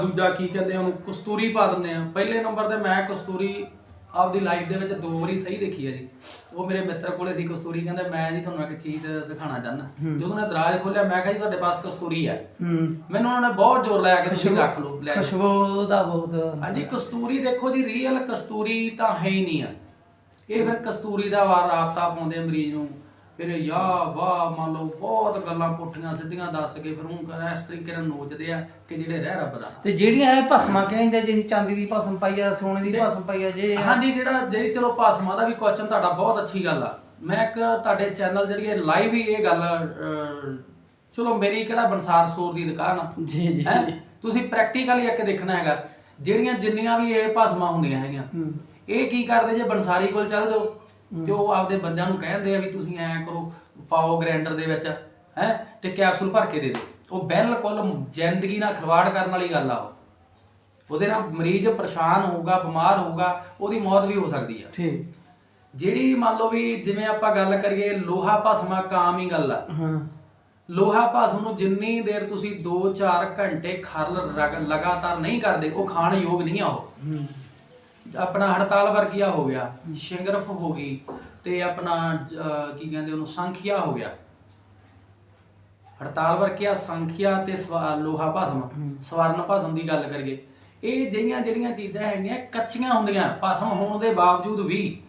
ਦੂਜਾ ਕੀ ਕਹਿੰਦੇ ਆ ਉਹਨੂੰ ਕਸਤੂਰੀ ਪਾ ਦਿੰਦੇ ਆ। ਪਹਿਲੇ ਨੰਬਰ ਤੇ ਮੈਂ ਕਸਤੂਰੀ ਆਪਦੀ ਲਾਈਫ ਦੇ ਵਿੱਚ ਦੋ ਵਾਰੀ ਸਹੀ ਦੇਖੀ ਹੈ ਜੀ। ਉਹ ਮੇਰੇ ਮਿੱਤਰ ਕੋਲੇ ਸੀ ਕਸਤੂਰੀ ਕਹਿੰਦਾ ਮੈਂ ਜੀ ਤੁਹਾਨੂੰ ਇੱਕ ਚੀਜ਼ ਦਿਖਾਣਾ ਚਾਹੁੰਦਾ। ਜਦੋਂ ਉਹਨੇ ਦਰਾਜ ਖੋਲਿਆ ਮੈਂ ਕਿਹਾ ਜੀ ਤੁਹਾਡੇ ਪਾਸ ਕਸਤੂਰੀ ਹੈ ਹੂੰ। ਮੈਨੂੰ ਉਹਨਾਂ ਨੇ ਬਹੁਤ ਜ਼ੋਰ ਲਾਇਆ ਕਿ ਤੁਸੀਂ ਰੱਖ ਲਓ ਲੈ ਜਾਓ। ਖੁਸ਼ਬੂ ਦਾ ਬਹੁਤ ਹਾਂਜੀ ਕਸਤੂਰੀ ਦੇਖੋ ਜੀ ਰੀਅਲ ਕਸਤੂਰੀ ਤਾਂ ਹੈ ਹੀ ਨਹੀਂ ਆ। ਇਹ ਫਿਰ ਕਸਤੂਰੀ ਦਾ ਵਾਰ ਰਾਬਤਾ ਪਾਉਂਦੇ ਆ ਮਰੀਜ਼ ਨੂੰ। ਫਿਰ ਯਾ ਵਾਹ ਮੰਨ ਲਓ ਬਹੁਤ ਗੱਲਾਂ ਪੁੱਠੀਆਂ ਸਿੱਧੀਆਂ ਦੱਸ ਕੇ ਫਿਰ ਕਹਿੰਦਾ ਇਸ ਤਰੀਕੇ ਨਾਲ ਨੋਚਦੇ ਆ ਕਿ ਜਿਹੜੇ ਰਹਿ ਰੱਬ ਦਾ ਤੇ ਜਿਹੜੀਆਂ ਇਹ ਭਸਮਾਂ ਕਹਿੰਦੇ ਜੇ ਚਾਂਦੀ ਦੀ ਭਸਮ ਪਾਈ ਆ ਸੋਨੇ ਦੀ ਭਸਮ ਪਾਈ ਆ ਜੇ ਹਾਂਜੀ ਜਿਹੜਾ ਜਿਹੜੀ ਚਲੋ ਭਾਸਮਾ ਦਾ ਵੀ ਕੁਐਸਚਨ ਤੁਹਾਡਾ ਬਹੁਤ ਅੱਛੀ ਗੱਲ ਆ। ਮੈਂ ਇੱਕ ਤੁਹਾਡੇ ਚੈਨਲ ਜਿਹੜੀ ਇਹ ਲਾਈਵ ਹੀ ਇਹ ਗੱਲ ਚਲੋ ਮੇਰੀ ਕਿਹੜਾ ਬੰਸਾਰ ਸੂਰ ਦੀ ਦੁਕਾਨ ਆ। ਜੀ ਜੀ। ਹੈਂ? ਤੁਸੀਂ ਪ੍ਰੈਕਟੀਕਲੀ ਇੱਕ ਦੇਖਣਾ ਹੈਗਾ ਜਿਹੜੀਆਂ ਜਿੰਨੀਆਂ ਵੀ ਇਹ ਭਾਸਮਾਂ ਹੁੰਦੀਆਂ ਹੈਗੀਆਂ ਹੂੰ। ਇਹ ਕੀ ਕਰਦੇ ਜੇ ਬੰਸਾਰੀ ਕੋਲ ਚੱਲ ਜਾਓ? ਤੇ ਉਹ ਆਪਦੇ ਬੰਦਿਆਂ ਨੂੰ ਕਹਿੰਦੇ ਆ ਵੀ ਤੁਸੀਂ ਐਂ ਕਰੋ ਪਾਓ ਗ੍ਰਾਈਂਡਰ ਦੇ ਵਿੱਚ ਹੈ ਤੇ ਕੈਪਸੂਲ ਭਰ ਕੇ ਦੇ ਦਿਓ। ਉਹ ਬਿਲਕੁਲ ਜ਼ਿੰਦਗੀ ਨਾਲ ਖਿਲਵਾੜ ਕਰਨ ਵਾਲੀ ਗੱਲ ਆ ਉਹ। ਉਹਦੇ ਨਾਲ ਮਰੀਜ਼ ਪਰੇਸ਼ਾਨ ਹੋਊਗਾ ਬਿਮਾਰ ਹੋਊਗਾ ਉਹਦੀ ਮੌਤ ਵੀ ਹੋ ਸਕਦੀ ਆ। ਠੀਕ। ਜਿਹੜੀ ਮੰਨ ਲਓ ਵੀ ਜਿਵੇਂ ਆਪਾਂ ਗੱਲ ਕਰੀਏ ਲੋਹਾ ਭਸਮਾ ਕਾਮ ਹੀ ਗੱਲ ਆ। ਹਾਂ। ਲੋਹਾ ਭਸਮ ਨੂੰ ਜਿੰਨੀ ਦੇਰ ਤੁਸੀਂ 2-4 ਘੰਟੇ ਖਰਲ ਲਗਾਤਾਰ ਨਹੀਂ ਕਰਦੇ ਉਹ ਖਾਣ ਯੋਗ ਨਹੀਂ ਆ ਉਹ। ਆਪਣਾ ਹੜਤਾਲ ਵਰਗੀਆ ਹੋ ਗਿਆ ਸ਼ਿੰਗਰਫ ਹੋ ਗਈ ਤੇ ਆਪਣਾ ਅਹ, ਕੀ ਕਹਿੰਦੇ ਉਹਨੂੰ ਸੰਖਿਆ ਹੋ ਗਿਆ। ਹੜਤਾਲ ਵਰਗਿਆ ਸੰਖਿਆ ਤੇ ਸਵਾ- ਲੋਹਾ ਭਸਮ ਸਵਰਨ ਭਸਮ ਦੀ ਗੱਲ ਕਰੀਏ ਇਹ ਜਿਹੀਆਂ ਜਿਹੜੀਆਂ ਚੀਜ਼ਾਂ ਹੈਗੀਆਂ ਕੱਚੀਆਂ ਹੁੰਦੀਆਂ ਭਸਮ ਹੋਣ ਦੇ ਬਾਵਜੂਦ ਵੀ।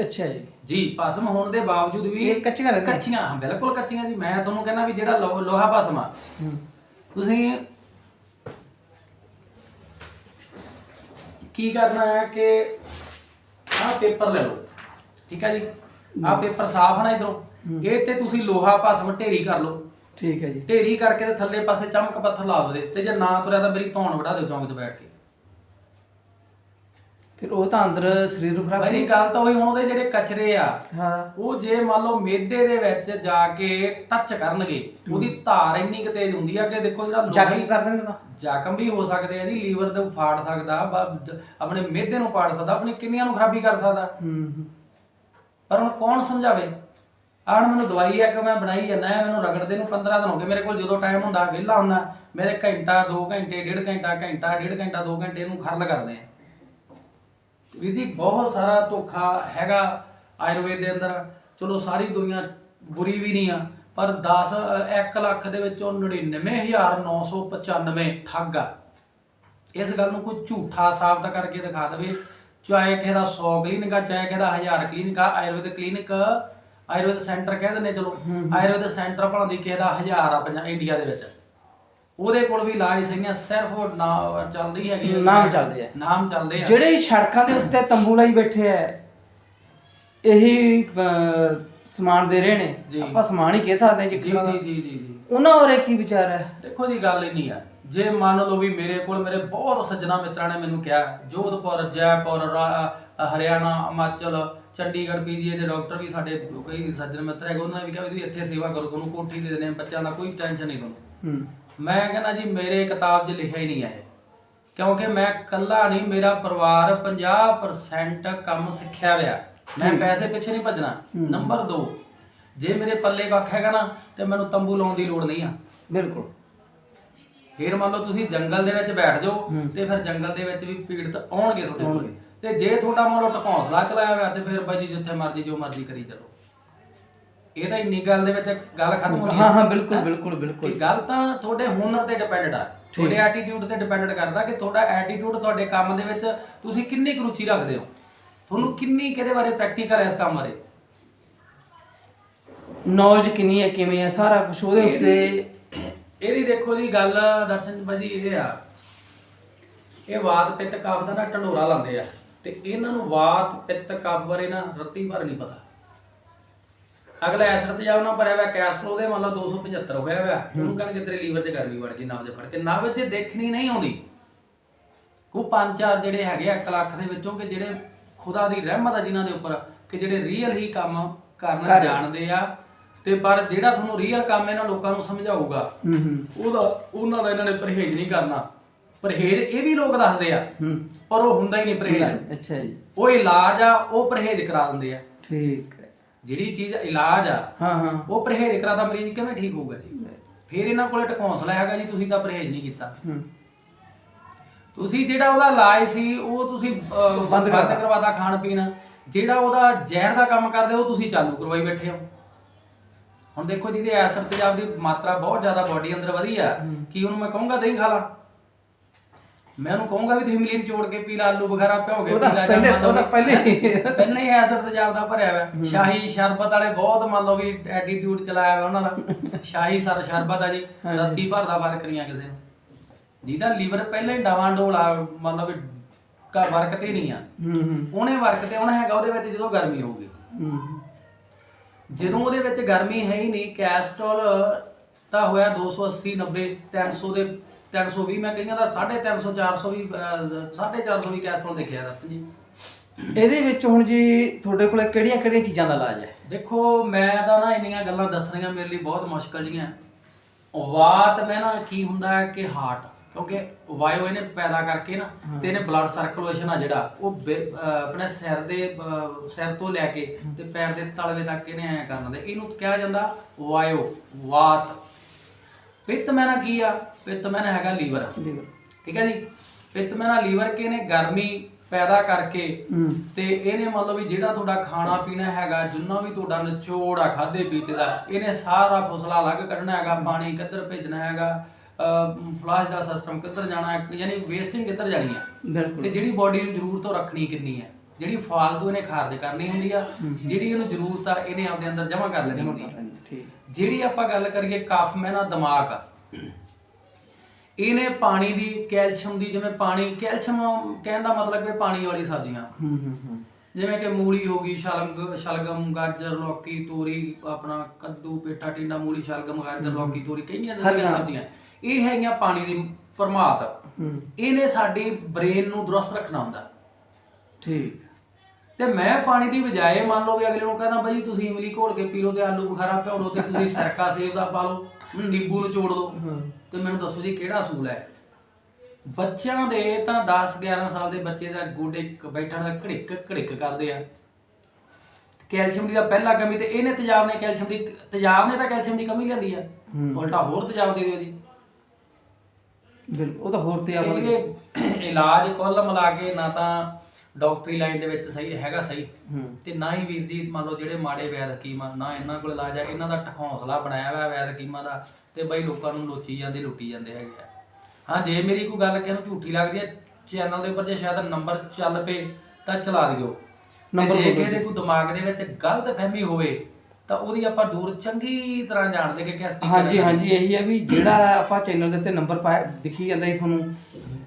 ਅੱਛਾ ਜੀ। ਜੀ ਭਸਮ ਹੋਣ ਦੇ ਬਾਵਜੂਦ ਵੀ ਇਹ ਕੱਚੀਆਂ ਰਹਿੰਦੀਆਂ? ਕੱਚੀਆਂ ਹਾਂ, ਬਿਲਕੁਲ ਕੱਚੀਆਂ ਜੀ। ਮੈਂ ਤੁਹਾਨੂੰ ਕਹਿੰਦਾ ਵੀ ਜਿਹੜਾ ਲੋ- ਲੋਹਾ ਭਸਮ ਆ ਹੂੰ। ਤੁਸੀਂ ਕੀ ਕਰਨਾ ਹੈ ਕਿ ਆਹ ਪੇਪਰ ਲੈ ਲਓ ਠੀਕ ਹੈ ਜੀ? ਆਹ ਪੇਪਰ ਸਾਫ਼ ਨਾ ਇਧਰੋਂ। ਇਹ ਤੇ ਤੁਸੀਂ ਲੋਹਾ ਭਸਮ ਢੇਰੀ ਕਰ ਲਓ। ਠੀਕ ਹੈ ਜੀ। ਢੇਰੀ ਕਰਕੇ ਤੇ ਥੱਲੇ ਪਾਸੇ ਚਮਕ ਪੱਥਰ ਲਾ ਦੋ ਤੇ ਜੇ ਨਾ ਤੁਰਿਆ ਤਾਂ ਮੇਰੀ ਧੌਣ ਵੜਾ ਦਿਓ ਚੌਂਕ 'ਚ ਬੈਠ ਕੇ। ਫਿਰ ਉਹ ਤਾਂ ਅੰਦਰ ਸਰੀਰ ਨੂੰ ਖਰਾਬ ਭਾਈ ਗੱਲ ਤਾਂ ਹੋਈ ਹੁਣ ਉਹਦੇ ਜਿਹੜੇ ਕਚਰੇ ਆ ਹਾਂ। ਉਹ ਜੇ ਮੰਨ ਲਓ ਮੇਦੇ ਦੇ ਵਿੱਚ ਜਾ ਕੇ ਟੱਚ ਕਰਨਗੇ ਉਹਦੀ ਧਾਰ ਇੰਨੀ ਕੁ ਤੇਜ਼ ਹੁੰਦੀ ਆ ਕਿ ਦੇਖੋ ਜਿਹੜਾ ਹੀ- ਕਰ ਦੇਣਗੇ ਤਾਂ। ਜ਼ਖਮ ਵੀ ਹੋ ਸਕਦੇ ਆ ਜੀ ਲੀਵਰ ਤੇ ਫਾੜ ਸਕਦਾ ਆਪਣੇ ਮਿਹਦੇ ਨੂੰ ਪਾੜ ਸਕਦਾ ਆਪਣੀ ਕਿੰਨੀਆਂ ਨੂੰ ਖਰਾਬੀ ਕਰ ਸਕਦਾ। ਹੂੰ ਹੂੰ। ਪਰ ਹੁਣ ਕੌਣ ਸਮਝਾਵੇ? ਆਣ ਮੈਨੂੰ ਦਵਾਈ ਆ ਕਿ ਮੈਂ ਬਣਾਈ ਜਾਂਦਾ ਮੈਨੂੰ ਰਗੜਦੇ ਨੂੰ 15 ਦਿਨ ਹੋ ਗਏ ਮੇਰੇ ਕੋਲ ਜਦੋਂ ਟਾਈਮ ਹੁੰਦਾ ਵਿਹਲਾ ਹੁੰਦਾ ਮੇਰੇ ਘੰਟਾ 2 ਘੰਟੇ ਡੇਢ ਘੰਟਾ ਘੰਟਾ ਡੇਢ ਘੰਟਾ 2 ਘੰਟੇ ਨੂੰ ਖਰਲ ਕਰਦੇ ਆ। ਵੀਰ ਜੀ ਬਹੁਤ ਸਾਰਾ ਧੋਖਾ ਹੈਗਾ ਆਯੁਰਵੇਦ ਦੇ ਅੰਦਰ। ਚਲੋ ਸਾਰੀ ਦੁਨੀਆ ਬੁਰੀ ਵੀ ਨਹੀਂ ਆ ਪਰ 10 1 ਲੱਖ ਦੇ ਵਿੱਚੋਂ 99995 ਠੱਗ ਆ। ਇਸ ਗੱਲ ਨੂੰ ਕੋਈ ਝੂਠਾ ਸਾਬਤ ਕਰਕੇ ਦਿਖਾ ਦੇਵੇ। ਚਾਹੇ ਕਿਸੇ ਦਾ 100 ਕਲੀਨਿਕ ਆ ਚਾਹੇ ਕਿਸੇ ਦਾ 1000 ਕਲੀਨਿਕ ਆ ਆਯੁਰਵੇਦ ਕਲੀਨਿਕ ਆਯੁਰਵੇਦ ਸੈਂਟਰ ਕਹਿ ਦਿੰਦੇ ਚਲੋ ਆਯੁਰਵੇਦ ਸੈਂਟਰ ਭਾਂਦੀ ਕਿਸੇ ਦਾ 1000 ਆ ਪੰਜਾ ਇੰਡੀਆ ਦੇ ਵਿੱਚ। ਉਹਦੇ ਕੋਲ ਵੀ ਇਲਾਜ ਸਹੀਆਂ ਸਿਰਫ ਉਹ ਨਾ ਚੱਲਦੀ ਹੈਗੀ। ਨਾਮ ਚੱਲਦੇ ਆ। ਨਾਮ ਚੱਲਦੇ ਆ। ਜਿਹੜੇ ਸੜਕਾਂ ਦੇ ਉੱਤੇ ਤੰਬੂ ਲਾਈ ਬੈਠੇ ਐ ਇਹੀ ਅਹ, ਸਮਾਨ ਦੇ ਰਹੇ ਨੇ। ਆਪਾਂ ਸਮਾਨ ਹੀ ਕਹਿ ਸਕਦੇ ਹਾਂ ਜੀ ਜੀ ਜੀ ਜੀ ਜੀ ਜੀ। ਉਹਨਾਂ ਬਾਰੇ ਕੀ ਵਿਚਾਰ ਹੈ? ਦੇਖੋ ਜੀ ਗੱਲ ਇੰਨੀ ਆ। ਜੇ ਮੰਨ ਲਓ ਵੀ ਮੇਰੇ ਕੋਲ ਮੇਰੇ ਬਹੁਤ ਸੱਜਣਾ ਮਿੱਤਰਾਂ ਨੇ ਮੈਨੂੰ ਕਿਹਾ ਜੋਧਪੁਰ ਜੈਪੁਰ ਰਾ- ਹਰਿਆਣਾ ਹਿਮਾਚਲ ਚੰਡੀਗੜ੍ਹ ਪੀਜੀਏ ਦੇ ਡਾਕਟਰ ਵੀ ਸਾਡੇ ਕਈ ਸੱਜਣ ਮਿੱਤਰ ਹੈਗੇ ਉਹਨਾਂ ਨੇ ਵੀ ਕਿਹਾ ਵੀ ਤੁਸੀਂ ਇੱਥੇ ਸੇਵਾ ਕਰੋ ਤੁਹਾਨੂੰ ਕੋਠੀ ਦੇ ਦੇਣੇ ਆ, ਬੱਚਿਆਂ ਦਾ ਕੋਈ ਟੈਨਸ਼ਨ ਨਹੀਂ ਤੁਹਾਨੂੰ। ਹੂੰ। ਮੈਂ ਕਹਿੰਦਾ ਜੀ ਮੇਰੇ ਕਿਤਾਬ 'ਚ ਲਿਖਿਆ ਹੀ ਨਹੀਂ ਹੈ ਕਿਉਂਕਿ ਮੈਂ ਇਕੱਲਾ ਨਹੀਂ ਮੇਰਾ ਪਰਿਵਾਰ 50% ਕੰਮ ਸਿੱਖਿਆ ਹੋਇਆ। ਮੈਂ ਪੈਸੇ ਪਿੱਛੇ ਨਹੀਂ ਭੱਜਣਾ। ਨੰਬਰ 2 ਜੇ ਮੇਰੇ ਪੱਲੇ ਕੱਖ ਹੈਗਾ ਨਾ ਤੇ ਮੈਨੂੰ ਤੰਬੂ ਲਾਉਣ ਦੀ ਲੋੜ ਨਹੀਂ ਆ। ਬਿਲਕੁਲ। ਫਿਰ ਮੰਨ ਲਓ ਤੁਸੀਂ ਜੰਗਲ ਦੇ ਵਿੱਚ ਬੈਠ ਜਾਓ ਤੇ ਫਿਰ ਜੰਗਲ ਦੇ ਵਿੱਚ ਵੀ ਪੀੜਤ ਆਉਣਗੇ ਤੁਹਾਡੇ ਕੋਲ। ਤੇ ਜੇ ਤੁਹਾਡਾ ਮੰਨ ਲਓ ਟਕੌਂਸਲਾ ਚਲਾਇਆ ਹੋਇਆ ਤੇ ਫਿਰ ਬਾਜੀ ਜਿੱਥੇ ਮਰਜ਼ੀ ਜੋ ਮਰਜ਼ੀ ਕਰੀ ਚਲੋ। ਇਹ ਤਾਂ ਇੰਨੀ ਗੱਲ ਦੇ ਵਿੱਚ ਗੱਲ ਖਤਮ ਹੋ ਗਈ ਹਾਂ ਹਾਂ ਬਿਲਕੁਲ ਬਿਲਕੁਲ ਬਿਲਕੁਲ। ਕਿ ਗੱਲ ਤਾਂ ਤੁਹਾਡੇ ਹੁਨਰ ਤੇ ਡਿਪੈਂਡ ਆ। ਤੁਹਾਡੇ ਐਟੀਟਿਊਡ ਤੇ ਡਿਪੈਂਡ ਕਰਦਾ ਕਿ ਤੁਹਾਡਾ ਐਟੀਟਿਊਡ ਤੁਹਾਡੇ ਕੰਮ ਦੇ ਵਿੱਚ ਤੁਸੀਂ ਕਿੰਨੀ ਕੁ ਰੁਚੀ ਰੱਖਦੇ ਹੋ। ਤੁਹਾਨੂੰ ਕਿੰਨੀ ਕਿਹਦੇ ਬਾਰੇ ਪ੍ਰੈਕਟੀਕਲ ਹੈ ਇਸ ਕੰਮ ਬਾਰੇ? ਨੌਲੇਜ ਕਿੰਨੀ ਹੈ ਕਿਵੇਂ ਹੈ ਸਾਰਾ ਕੁਝ ਉਹਦੇ ਉੱਤੇ। ਇਹਦੀ ਦੇਖੋ ਜੀ ਗੱਲ ਦਰਸ਼ਨ ਭਾਜੀ ਇਹ ਆ। ਇਹ ਵਾਤ ਪਿੱਤ ਕਫ ਦਾ ਨਾ ਢੰਡੋਰਾ ਲਾਉਂਦੇ ਆ। ਤੇ ਇਹਨਾਂ ਨੂੰ ਵਾਤ ਪਿੱਤ ਕਫ ਬਾਰੇ ਨਾ ਰੱਤੀ ਭਰ ਨਹੀਂ ਪਤਾ। ਅਗਲਾ ਐਸਿਡ ਤੇ ਜਾਉਣਾ ਭਰਿਆ ਹੋਇਆ ਕੈਸਟਰੋਲ ਦੇ ਮੰਨ ਲਓ 275 ਹੋਇਆ ਹੋਇਆ ਉਹਨੂੰ ਕਹਿੰਦੇ ਤੇਰੇ ਲੀਵਰ ਤੇ ਗਰਮੀ ਵੜ ਗਈ ਨਬਜ ਫੜ ਕੇ। ਨਬਜ ਤੇ ਦੇਖਣੀ ਨਹੀਂ ਆਉਂਦੀ ਉਹ ਪੰਜ ਚਾਰ ਜਿਹੜੇ ਹੈਗੇ ਆ 1 ਲੱਖ ਦੇ ਵਿੱਚੋਂ ਕਿ ਜਿਹੜੇ ਖੁਦਾ ਦੀ ਰਹਿਮਤ ਆ ਜਿਨ੍ਹਾਂ ਦੇ ਉੱਪਰ ਕਿ ਜਿਹੜੇ ਰੀਅਲ ਹੀ ਕੰਮ ਕਰਨਾ ਜਾਣਦੇ ਆ ਤੇ ਪਰ ਜਿਹੜਾ ਤੁਹਾਨੂੰ ਰੀਅਲ ਕੰਮ ਇਹਨਾਂ ਲੋਕਾਂ ਨੂੰ ਸਮਝਾਊਗਾ ਉਹਦਾ ਉਹਨਾਂ ਦਾ ਇਹਨਾਂ ਨੇ ਪਰਹੇਜ਼ ਨਹੀਂ ਕਰਨਾ। ਪਰਹੇਜ਼ ਇਹ ਵੀ ਲੋਕ ਦੱਸਦੇ ਆ ਹੂੰ। ਪਰ ਉਹ ਹੁੰਦਾ ਹੀ ਨਹੀਂ ਪਰਹੇਜ਼। ਅੱਛਾ ਜੀ। ਉਹ ਇਲਾਜ ਆ ਉਹ ਪਰਹੇਜ਼ ਕਰਾ ਦਿੰਦੇ ਆ। ਠੀਕ ਜਿਹੜੀ ਚੀਜ਼ ਇਲਾਜ ਆ ਹਾਂ ਹਾਂ। ਉਹ ਪਰਹੇਜ਼ ਕਰਾਦਾ ਮਰੀਜ਼ ਕਿਵੇਂ ਠੀਕ ਹੋਊਗਾ ਜੀ? ਫਿਰ ਇਹਨਾਂ ਕੋਲੇ ਟਕੌਂਸਲਾ ਹੈਗਾ ਜੀ ਤੁਸੀਂ ਤਾਂ ਪਰਹੇਜ਼ ਨਹੀਂ ਕੀਤਾ। ਹੂੰ। ਤੁਸੀਂ ਜਿਹੜਾ ਉਹਦਾ ਇਲਾਜ ਸੀ ਉਹ ਤੁਸੀਂ ਅਹ, ਬੰਦ ਬੰਦ ਕਰਤਾ। ਕਰਵਾਤਾ ਖਾਣ ਪੀਣ। ਜਿਹੜਾ ਉਹਦਾ ਜ਼ਹਿਰ ਦਾ ਕੰਮ ਕਰਦੇ ਉਹ ਤੁਸੀਂ ਚਾਲੂ ਕਰਵਾਈ ਬੈਠੇ ਹੋ। ਹੁਣ ਦੇਖੋ ਜਿਹਦੇ ਐਸਰ ਤੇਜ਼ਾਬ ਦੀ ਮਾਤਰਾ ਬਹੁਤ ਜ਼ਿਆਦਾ ਬਾਡੀ ਅੰਦਰ ਵਧੀ ਆ। ਕੀ ਉਹਨੂੰ ਮੈਂ ਕਹੂੰਗਾ ਦਹੀਂ ਖਾ ਲਾ। ਮੈਂ ਉਹਨੂੰ ਕਹੂੰਗਾ ਵੀ ਤੁਸੀਂ ਮਿਲੀਨ ਚੋੜ ਕੇ ਪੀ ਲਾ ਆਲੂ ਬੁਖਾਰਾ ਭਿਓਗੇ ਉਹਦਾ ਪੀ ਲਾ ਪਹਿਲੇ- ਉਹਦਾ ਪਹਿਲੇ ਪਹਿਲਾਂ ਹੀ ਐਸਰ ਤੇਜ਼ਾਬ ਦਾ ਭਰਿਆ ਹੋਇਆ। ਸ਼ਾਹੀ ਸ਼ਰਬਤ ਵਾਲੇ ਬਹੁਤ ਮੰਨ ਲਓ ਵੀ ਐਟੀਟਿਊਡ ਚਲਾਇਆ ਹੋਇਆ ਉਹਨਾਂ ਦਾ। ਸ਼ਾਹੀ ਸਰ ਸ਼ਰਬਤ ਆ ਜੀ ਰੱਤੀ ਭਰ ਦਾ ਫ਼ਰਕ ਨਹੀਂ ਆ ਕਿਸੇ ਨੂੰ। ਜਿਹਦਾ ਲੀਵਰ ਪਹਿਲਾਂ ਹੀ ਡਾਵਾਂ ਡੋਲਾ ਮੰਨ ਲਓ ਵੀ ਕਾ ਵਰਕ ਤੇ ਨਹੀਂ ਆ। ਹੂੰ ਹੂੰ। ਉਹਨੇ ਵਰਕ ਤੇ ਆਉਣਾ ਹੈਗਾ ਉਹਦੇ ਵਿੱਚ ਜਦੋਂ ਗਰਮੀ ਹੋਊਗੀ। ਹੂੰ ਜਦੋਂ ਉਹਦੇ ਵਿੱਚ ਗਰਮੀ ਹੈ ਹੀ ਨਹੀਂ ਕੈਸਟਰੋਲ ਤਾਂ ਹੋਇਆ 280 90 300 ਦੇ 320 ਮੈਂ ਕਹੀਆਂ ਦਾ 350 400 ਵੀ ਅਹ, 450 ਵੀ ਕੈਸਟਰੋਲ ਦੇਖਿਆ ਦੱਸ ਜੀ। ਇਹਦੇ ਵਿੱਚ ਹੁਣ ਜੀ ਤੁਹਾਡੇ ਕੋਲ ਕਿਹੜੀਆਂ ਕਿਹੜੀਆਂ ਚੀਜ਼ਾਂ ਦਾ ਇਲਾਜ ਹੈ? ਦੇਖੋ ਮੈਂ ਤਾਂ ਨਾ ਇੰਨੀਆਂ ਗੱਲਾਂ ਦੱਸਣੀਆਂ ਮੇਰੇ ਲਈ ਬਹੁਤ ਮੁਸ਼ਕਲ ਜੀਆਂ। ਵਾਤ ਮੈਂ ਨਾ ਕੀ ਹੁੰਦਾ ਹੈ ਕਿ ਹਾਰਟ ਕਿਉਂਕਿ ਵਾਯੂ ਇਹਨੇ ਪੈਦਾ ਕਰਕੇ ਨਾ ਤੇ ਇਹਨੇ ਬਲੱਡ ਸਰਕੂਲੇਸ਼ਨ ਆ ਜਿਹੜਾ ਉਹ ਬੇ- ਅਹ ਆਪਣੇ ਸਿਰ ਦੇ ਅਹ ਸਿਰ ਤੋਂ ਲੈ ਕੇ ਤੇ ਪੈਰ ਦੇ ਤਲਵੇ ਤੱਕ ਇਹਨੇ ਐ ਕਰਨਾ ਤੇ ਇਹਨੂੰ ਕਿਹਾ ਜਾਂਦਾ ਵਾਯੂ ਵਾਤ। ਪਿੱਤ ਮੈਨਾ ਕੀ ਆ ਪਿੱਤ ਮੈਨਾ ਹੈਗਾ ਲੀਵਰ। ਲੀਵਰ। ਠੀਕ ਹੈ ਜੀ? ਪਿੱਤ ਮੈਨਾ ਲੀਵਰ ਕੇ ਨੇ ਗਰਮੀ ਪੈਦਾ ਕਰਕੇ। ਹੂੰ। ਤੇ ਇਹਨੇ ਮਤਲਬ ਵੀ ਜਿਹੜਾ ਤੁਹਾਡਾ ਖਾਣਾ ਪੀਣਾ ਹੈਗਾ ਜਿੰਨਾ ਵੀ ਤੁਹਾਡਾ ਨਿਚੋੜ ਆ ਖਾਦੇ ਪੀਤੇ ਦਾ ਇਹਨੇ ਸਾਰਾ ਫਸਲਾ ਅਲੱਗ ਕੱਢਣਾ ਹੈਗਾ ਪਾਣੀ ਕਿੱਧਰ ਭੇਜਣਾ ਹੈਗਾ ਫਲਾਸ਼ ਦਾ ਸਿਸਟਮ ਕਿੱਧਰ ਜਾਣਾ ਹੈ ਯਾਨੀ ਵੇਸਟਿੰਗ ਕਿੱਧਰ ਜਾਣੀ ਹੈ? ਤੇ ਜਿਹੜੀ ਬਾਡੀ ਨੂੰ ਜ਼ਰੂਰਤ ਉਹ ਰੱਖਣੀ ਕਿੰਨੀ ਹੈ? ਜਿਹੜੀ ਫਾਲਤੂ ਇਹਨੇ ਖਾਰਜ ਕਰਨੀ ਹੁੰਦੀ ਆ ਜਿਹੜੀ ਇਹਨੂੰ ਜ਼ਰੂਰਤ ਆ ਇਹਨੇ ਆਪਦੇ ਅੰਦਰ ਜਮ੍ਹਾਂ ਕਰ ਲੈਣੀ ਹੁੰਦੀ ਆ ਠੀਕ। ਜਿਹੜੀ ਆਪਾਂ ਗੱਲ ਕਰੀਏ ਕਫ ਮੈਨਾ ਦਿਮਾਗ ਆ। ਇਹਨੇ ਪਾਣੀ ਦੀ ਕੈਲਸ਼ੀਅਮ ਦੀ ਜਿਵੇਂ ਪਾਣੀ ਕੈਲਸ਼ੀਅਮ ਕਹਿਣ ਦਾ ਮਤਲਬ ਹੈ ਪਾਣੀ ਵਾਲੀ ਸਬਜ਼ੀਆਂ। ਹੂੰ ਹੂੰ ਹੂੰ। ਜਿਵੇਂ ਕਿ ਮੂਲੀ ਹੋ ਗਈ ਸ਼ਲਗਮ ਸ਼ਲਗਮ ਗਾਜਰ ਲੌਕੀ ਤੋਰੀ ਆਪਣਾ ਕੱਦੂ ਪੇਠਾ ਟਿੰਡਾ ਮੂਲੀ ਸ਼ਲਗਮ ਗਾਜਰ ਲੌਕੀ ਤੋਰੀ ਕਈਆਂ ਦੀਆਂ। ਸਬਜ਼ੀਆਂ। ਇਹ ਹੈਗੀਆਂ ਪਾਣੀ ਦੀ ਪਰਮਾਤ। ਇਹਨੇ ਸਾਡੀ ਬ੍ਰੇਨ ਨੂੰ ਦਰੁਸਤ ਰੱਖਣਾ ਹੁੰਦਾ। ਠੀਕ। ਤੇ ਮੈਂ ਪਾਣੀ ਦੀ ਬਜਾਏ ਮੰਨ ਲਓ ਵੀ ਅਗਲੇ ਨੂੰ ਕਹਿੰਦਾ ਬਾਈ ਤੁਸੀਂ ਇਮਲੀ ਘੋਲ ਕੇ ਪੀ ਲਓ ਤੇ ਆਲੂ ਬੁਖਾਰਾ ਭਿਓ ਲਓ ਤੇ ਤੁਸੀਂ ਸਰਕਾ ਸੇਬ ਦਾ ਪਾ ਲਓ। ਨਿੰਬੂ ਨੂੰ ਚੋੜ ਲਓ ਤੇ ਮੈਨੂੰ ਦੱਸੋ ਜੀ ਕਿਹੜਾ ਅਸੂਲ ਹੈ? ਬੱਚਿਆਂ ਦੇ ਤਾਂ 10 11 ਸਾਲ ਦੇ ਬੱਚੇ ਦਾ ਗੋਡੇ ਬੈਠਣ ਦਾ ਘੜਿਕ ਘੜਿਕ ਕਰਦੇ ਆ। ਕੈਲਸ਼ੀਅਮ ਦੀ ਤਾਂ ਪਹਿਲਾ ਕਮੀ ਤੇ ਇਹਨੇ ਤੇਜ਼ਾਬ ਨੇ ਕੈਲਸ਼ੀਅਮ ਦੀ ਤੇਜ਼ਾਬ ਨੇ ਤਾਂ ਕੈਲਸ਼ੀਅਮ ਦੀ ਕਮੀ ਲਿਆਂਦੀ ਆ। ਉਲਟਾ ਹੋਰ ਤੇਜ਼ਾਬ ਦੇ ਦਿਓ ਜੀ। ਬਿਲਕੁਲ ਉਹ ਤਾਂ ਹੋਰ ਤੇ ਤੇ ਆਪਾਂ ਇਹਦੇ ਇਲਾਜ ਕੁੱਲ ਮਿਲਾ ਕੇ ਨਾ ਤਾਂ ਡਾਕਟਰੀ ਲਾਈਨ ਦੇ ਵਿੱਚ ਸਹੀ ਹੈਗਾ ਸਹੀ। ਹੂੰ। ਤੇ ਨਾ ਹੀ ਵੀਰ ਜੀ ਮੰਨ ਲਓ ਜਿਹੜੇ ਮਾੜੇ ਵੈਦ ਹਕੀਮ ਨਾ ਇਹਨਾਂ ਕੋਲ ਇਲਾਜ ਆ ਇਹਨਾਂ ਦਾ ਟਖੌਂਸਲਾ ਬਣਾਇਆ ਹੋਇਆ ਵੈਦ ਹਕੀਮਾਂ ਦਾ ਤੇ ਬਈ ਲੋਕਾਂ ਨੂੰ ਲੋਚੀ ਜਾਂਦੇ ਲੁੱਟੀ ਜਾਂਦੇ ਹੈਗੇ ਆ। ਹਾਂ ਜੇ ਮੇਰੀ ਕੋਈ ਗੱਲ ਕਿਸੇ ਨੂੰ ਝੂਠੀ ਲੱਗਦੀ ਹੈ ਚੈਨਲ ਦੇ ਉੱਪਰ ਜੇ ਸ਼ਾਇਦ ਨੰਬਰ ਚੱਲ ਪਏ ਤਾਂ ਚਲਾ ਦਿਓ। ਨੰਬਰ ਜੇ ਕਿਸੇ ਦੇ ਕੋਈ ਦਿਮਾਗ ਦੇ ਵਿੱਚ ਗਲਤ ਫਹਿਮੀ ਹੋਵੇ ਤਾਂ ਉਹਦੀ ਆਪਾਂ ਦੂਰ ਚੰਗੀ ਤਰ੍ਹਾਂ ਜਾਣਦੇ ਕਿ ਕਿਸ ਹਾਂਜੀ ਹਾਂਜੀ ਇਹੀ ਹੈ ਵੀ ਜਿਹੜਾ ਆਪਾਂ ਚੈਨਲ ਦੇ ਉੱਤੇ ਨੰਬਰ ਪਾਇਆ ਦਿਖੀ ਜਾਂਦਾ ਜੀ ਤੁਹਾਨੂੰ